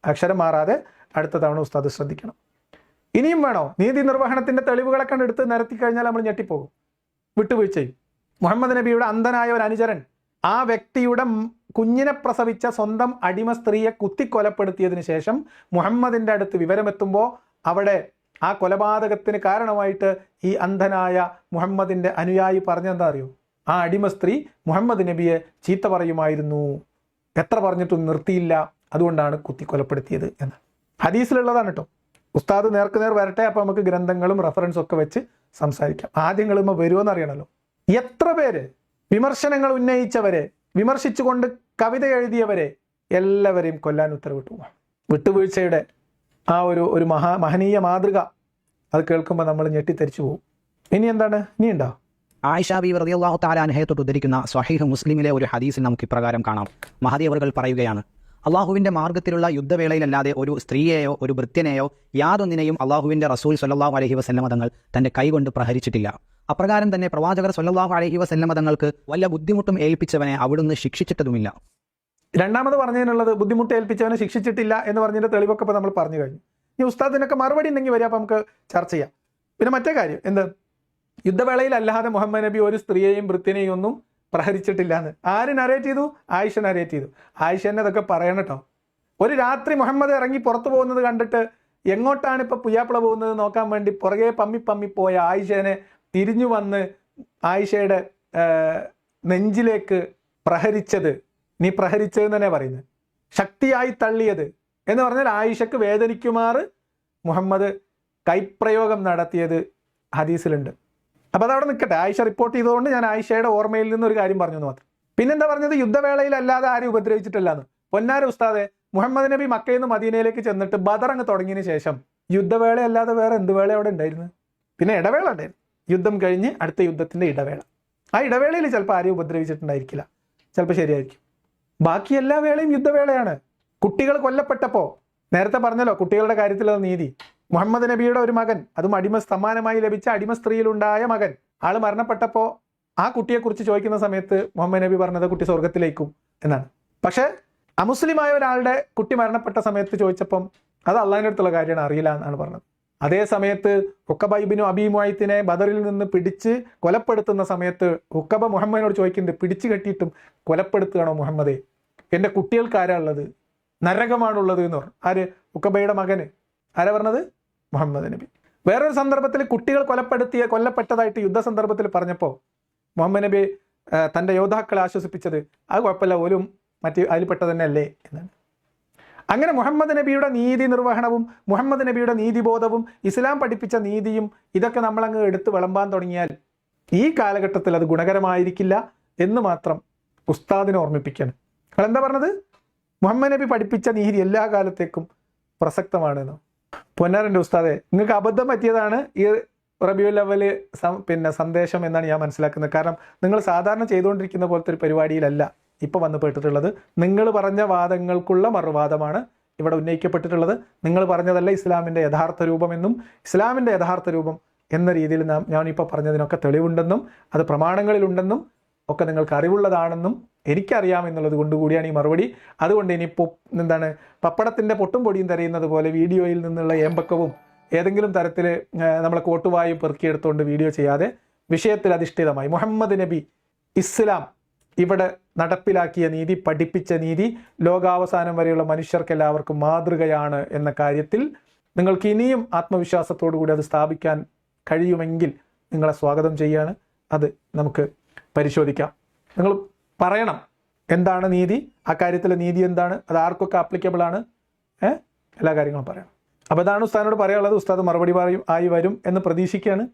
അക്ഷരം മാറാതെ അടുത്ത തവണ ഉസ്താദ് ശ്രദ്ധിക്കണം. ഇനിയും വേണോ? നീതി നിർവഹണത്തിന്റെ തെളിവുകളെ കണ്ടെടുത്ത് നിരത്തി കഴിഞ്ഞാൽ നമ്മൾ ഞെട്ടിപ്പോകും. വിട്ടുവീഴ്ചയും. മുഹമ്മദ് നബിയുടെ അന്ധനായ ഒരു അനുചരൻ ആ വ്യക്തിയുടെ കുഞ്ഞിനെ പ്രസവിച്ച സ്വന്തം അടിമ സ്ത്രീയെ കുത്തിക്കൊലപ്പെടുത്തിയതിന് ശേഷം മുഹമ്മദിന്റെ അടുത്ത് വിവരമെത്തുമ്പോൾ അവിടെ ആ കൊലപാതകത്തിന് കാരണമായിട്ട് ഈ അന്ധനായ മുഹമ്മദിന്റെ അനുയായി പറഞ്ഞെന്താ അറിയോ? ആ അടിമ സ്ത്രീ മുഹമ്മദ് നബിയെ ചീത്ത പറയുമായിരുന്നു. എത്ര പറഞ്ഞിട്ടും നിർത്തിയില്ല. അതുകൊണ്ടാണ് കുത്തിക്കൊലപ്പെടുത്തിയത് എന്ന്. ഹദീസിലുള്ളതാണ് കേട്ടോ ഉസ്താദ് നേർക്ക് നേർ വരട്ടെ അപ്പോൾ നമുക്ക് ഗ്രന്ഥങ്ങളും റെഫറൻസും ഒക്കെ വെച്ച് സംസാരിക്കാം. ആദ്യങ്ങൾ വരുമെന്ന് അറിയണല്ലോ? എത്ര പേര് വിമർശനങ്ങൾ ഉന്നയിച്ചവരെ വിമർശിച്ചുകൊണ്ട് കവിത എഴുതിയവരെ എല്ലാവരെയും കൊല്ലാൻ ഉത്തരവിട്ടു. വിട്ടുവീഴ്ചയുടെ ആ ഒരു ഒരു മഹാ മഹനീയ മാതൃക അത് കേൾക്കുമ്പോൾ നമ്മൾ ഞെട്ടിത്തെരിച്ചു പോകും. ഇനി എന്താണ്? ഇനി ഉണ്ടോ? ആയിഷ ബി റളിയല്ലാഹു തആല ഉദ്ധരിക്കുന്ന സ്വഹീഹ് മുസ്ലിമിലെ ഒരു ഹദീസിൽ നമുക്ക് ഇപ്രകാരം കാണാം മഹദീവറുകൾ പറയുകയാണ് അള്ളാഹുവിന്റെ മാർഗത്തിലുള്ള യുദ്ധവേളയിലല്ലാതെ ഒരു സ്ത്രീയെയോ ഒരു ഭൃത്യനെയോ യാതൊന്നിനെയും അള്ളാഹുവിന്റെ റസൂൽ സല്ലല്ലാഹു അലൈഹി വസല്ലമ തങ്ങൾ തന്റെ കൈകൊണ്ട് പ്രഹരിച്ചിട്ടില്ല. അപ്രകാരം തന്നെ പ്രവാചകർ സല്ലാഹു അലഹി വസല്ലമ തങ്ങൾക്ക് വല്ല ബുദ്ധിമുട്ടും ഏൽപ്പിച്ചവനെ അവിടുന്ന് ശിക്ഷിച്ചിട്ടതുമില്ല. രണ്ടാമത് പറഞ്ഞതിനുള്ളത് ബുദ്ധിമുട്ട് ഏൽപ്പിച്ചവനെ ശിക്ഷിച്ചിട്ടില്ല എന്ന് പറഞ്ഞതിന്റെ തെളിവൊക്കെ ഇപ്പോൾ നമ്മൾ പറഞ്ഞു കഴിഞ്ഞു. ഈ ഉസ്താദിനൊക്കെ മറുപടി ഉണ്ടെങ്കിൽ വരിക അപ്പോൾ നമുക്ക് ചർച്ച ചെയ്യാം. പിന്നെ മറ്റേ കാര്യം എന്ത്? യുദ്ധവേളയിൽ അല്ലാതെ മുഹമ്മദ് നബി ഒരു സ്ത്രീയെയും വൃത്തിനെയും ഒന്നും പ്രഹരിച്ചിട്ടില്ല എന്ന് ആര് നരേറ്റ് ചെയ്തു? ആയിഷ നരേറ്റ് ചെയ്തു. ആയിഷ തന്നെ ഇതൊക്കെ പറയണം കേട്ടോ. ഒരു രാത്രി മുഹമ്മദ് ഇറങ്ങി പുറത്തു പോകുന്നത് കണ്ടിട്ട് എങ്ങോട്ടാണ് ഇപ്പൊ പുയ്യാപ്പിള പോകുന്നത് നോക്കാൻ വേണ്ടി പുറകെ പമ്മി പമ്മി പോയ ആയിഷനെ തിരിഞ്ഞു വന്ന് ആയിഷയുടെ നെഞ്ചിലേക്ക് പ്രഹരിച്ചത്. നീ പ്രഹരിച്ചതെന്ന് തന്നെ പറയുന്നത് ശക്തിയായി തള്ളിയത് എന്ന് പറഞ്ഞാൽ ആയിഷക്ക് വേദനിക്കുമാറ് മുഹമ്മദ് കൈപ്രയോഗം നടത്തിയത് ഹദീസിലുണ്ട്. അപ്പോൾ അതവിടെ നിൽക്കട്ടെ. ആയിഷ റിപ്പോർട്ട് ചെയ്തുകൊണ്ട് ഞാൻ ആയിഷയുടെ ഓർമ്മയിൽ നിന്ന് ഒരു കാര്യം പറഞ്ഞു എന്ന് മാത്രം. പിന്നെന്താ പറഞ്ഞത്? യുദ്ധവേളയിൽ അല്ലാതെ ആരും ഉപദ്രവിച്ചിട്ടില്ലാന്ന് പൊന്നാര ഉസ്താദെ മുഹമ്മദ് നബി മക്കയിൽ നിന്ന് മദീനയിലേക്ക് ചെന്നിട്ട് ബദർ അങ്ങ് തുടങ്ങിയതിന് ശേഷം യുദ്ധവേള അല്ലാതെ വേറെ എന്ത് വേള അവിടെ ഉണ്ടായിരുന്നു പിന്നെ ഇടവേള ഉണ്ടായിരുന്നു. യുദ്ധം കഴിഞ്ഞ് അടുത്ത യുദ്ധത്തിന്റെ ഇടവേള. ആ ഇടവേളയിൽ ചിലപ്പോൾ ആരെയും ഉപദ്രവിച്ചിട്ടുണ്ടായിരിക്കില്ല. ചിലപ്പോൾ ശരിയായിരിക്കും. ബാക്കി എല്ലാ വേളയും യുദ്ധവേളയാണ്. കുട്ടികൾ കൊല്ലപ്പെട്ടപ്പോൾ നേരത്തെ പറഞ്ഞല്ലോ കുട്ടികളുടെ കാര്യത്തിലുള്ള നീതി. മുഹമ്മദ് നബിയുടെ ഒരു മകൻ. അതും അടിമ സമ്മാനമായി ലഭിച്ച അടിമ സ്ത്രീയിലുണ്ടായ മകൻ. ആൾ മരണപ്പെട്ടപ്പോൾ ആ കുട്ടിയെക്കുറിച്ച് ചോദിക്കുന്ന സമയത്ത് മുഹമ്മദ് നബി പറഞ്ഞത് കുട്ടി സ്വർഗത്തിലേക്കും എന്നാണ്. പക്ഷേ അമുസ്ലിമായ ഒരാളുടെ കുട്ടി മരണപ്പെട്ട സമയത്ത് ചോദിച്ചപ്പം അത് അള്ളാഹിന്റെ അടുത്തുള്ള കാര്യമാണ് അറിയില്ല എന്നാണ് പറഞ്ഞത്. അതേ സമയത്ത് ഹുക്കബൈബിനും അബിമുയത്തിനെ ബദറിൽ നിന്ന് പിടിച്ച് കൊലപ്പെടുത്തുന്ന സമയത്ത് ഹുക്കബ മുഹമ്മദിനോട് ചോദിക്കുന്നുണ്ട് പിടിച്ചു കെട്ടിയിട്ടും കൊലപ്പെടുത്തുകയാണോ മുഹമ്മദേ? എന്റെ കുട്ടികൾക്ക് ആരാ ഉള്ളത്? നരകമാണുള്ളത് എന്ന് പറഞ്ഞു. ആര്? ഹുക്കബയുടെ മകന്. ആരാ പറഞ്ഞത്? മുഹമ്മദ് നബി. വേറൊരു സന്ദർഭത്തിൽ കുട്ടികൾ കൊലപ്പെടുത്തിയ കൊല്ലപ്പെട്ടതായിട്ട് യുദ്ധ സന്ദർഭത്തിൽ പറഞ്ഞപ്പോൾ മുഹമ്മദ് നബി തന്റെ യോദ്ധാക്കളെ ആശ്വസിപ്പിച്ചത് അത് കുഴപ്പമില്ല ഓലും മറ്റ് അതിൽപ്പെട്ട തന്നെ അല്ലേ എന്നാണ്. അങ്ങനെ മുഹമ്മദ് നബിയുടെ നീതി നിർവഹണവും മുഹമ്മദ് നബിയുടെ നീതിബോധവും ഇസ്ലാം പഠിപ്പിച്ച നീതിയും ഇതൊക്കെ നമ്മളങ്ങ് എടുത്ത് വിളമ്പാൻ തുടങ്ങിയാൽ ഈ കാലഘട്ടത്തിൽ അത് ഗുണകരമായിരിക്കില്ല എന്ന് മാത്രം ഉസ്താദിനെ ഓർമ്മിപ്പിക്കണം നിങ്ങൾ എന്താ പറഞ്ഞത്? മുഹമ്മദ് നബി പഠിപ്പിച്ച നീതി എല്ലാ കാലത്തേക്കും പ്രസക്തമാണെന്ന്. പൊന്നാരന്റെ ഉസ്താദെ നിങ്ങൾക്ക് അബദ്ധം പറ്റിയതാണ് ഈ റബിയു ലെവൽ പിന്നെ സന്ദേശം എന്നാണ് ഞാൻ മനസ്സിലാക്കുന്നത്. കാരണം നിങ്ങൾ സാധാരണ ചെയ്തുകൊണ്ടിരിക്കുന്ന പോലത്തെ ഒരു പരിപാടിയിലല്ല ഇപ്പോൾ വന്ന് പെട്ടിട്ടുള്ളത്. നിങ്ങൾ പറഞ്ഞ വാദങ്ങൾക്കുള്ള മറുവാദമാണ് ഇവിടെ ഉന്നയിക്കപ്പെട്ടിട്ടുള്ളത്. നിങ്ങൾ പറഞ്ഞതല്ല ഇസ്ലാമിന്റെ യഥാർത്ഥ രൂപമെന്നും ഇസ്ലാമിന്റെ യഥാർത്ഥ രൂപം എന്ന രീതിയിൽ നാം ഞാനിപ്പോൾ പറഞ്ഞതിനൊക്കെ തെളിവുണ്ടെന്നും അത് പ്രമാണങ്ങളിലുണ്ടെന്നും ഒക്കെ നിങ്ങൾക്ക് അറിവുള്ളതാണെന്നും എനിക്കറിയാം എന്നുള്ളത് കൊണ്ട് കൂടിയാണ് ഈ മറുപടി. അതുകൊണ്ട് ഇനി എന്താണ് പപ്പടത്തിന്റെ പൊട്ടും പൊടിയും തരയുന്നത് പോലെ വീഡിയോയിൽ നിന്നുള്ള ഏമ്പക്കവും ഏതെങ്കിലും തരത്തിൽ നമ്മളെ കോട്ടുവായും പെറുക്കിയെടുത്തുകൊണ്ട് വീഡിയോ ചെയ്യാതെ വിഷയത്തിൽ അധിഷ്ഠിതമായി. മുഹമ്മദ് നബി ഇസ്ലാം ഇവിടെ നടപ്പിലാക്കിയ നീതി പഠിപ്പിച്ച നീതി ലോകാവസാനം വരെയുള്ള മനുഷ്യർക്ക് എല്ലാവർക്കും മാതൃകയാണ് എന്ന കാര്യത്തിൽ നിങ്ങൾക്ക് ഇനിയും ആത്മവിശ്വാസത്തോടു കൂടി അത് സ്ഥാപിക്കാൻ കഴിയുമെങ്കിൽ നിങ്ങളെ സ്വാഗതം ചെയ്യാണ്. അത് നമുക്ക് പരിശോധിക്കാം. നിങ്ങൾ പറയണം. എന്താണ് നീതി? ആ കാര്യത്തിലെ നീതി എന്താണ്? അത് ആർക്കൊക്കെ ആപ്ലിക്കബിൾ ആണ്? ഏഹ് എല്ലാ കാര്യങ്ങളും പറയണം. അപ്പോൾ അതാണ് ഉസ്താദിനോട് പറയാനുള്ളത്. ഉസ്താദ് മറുപടി പറയും ആയി വരും എന്ന് പ്രതീക്ഷിക്കുകയാണ്.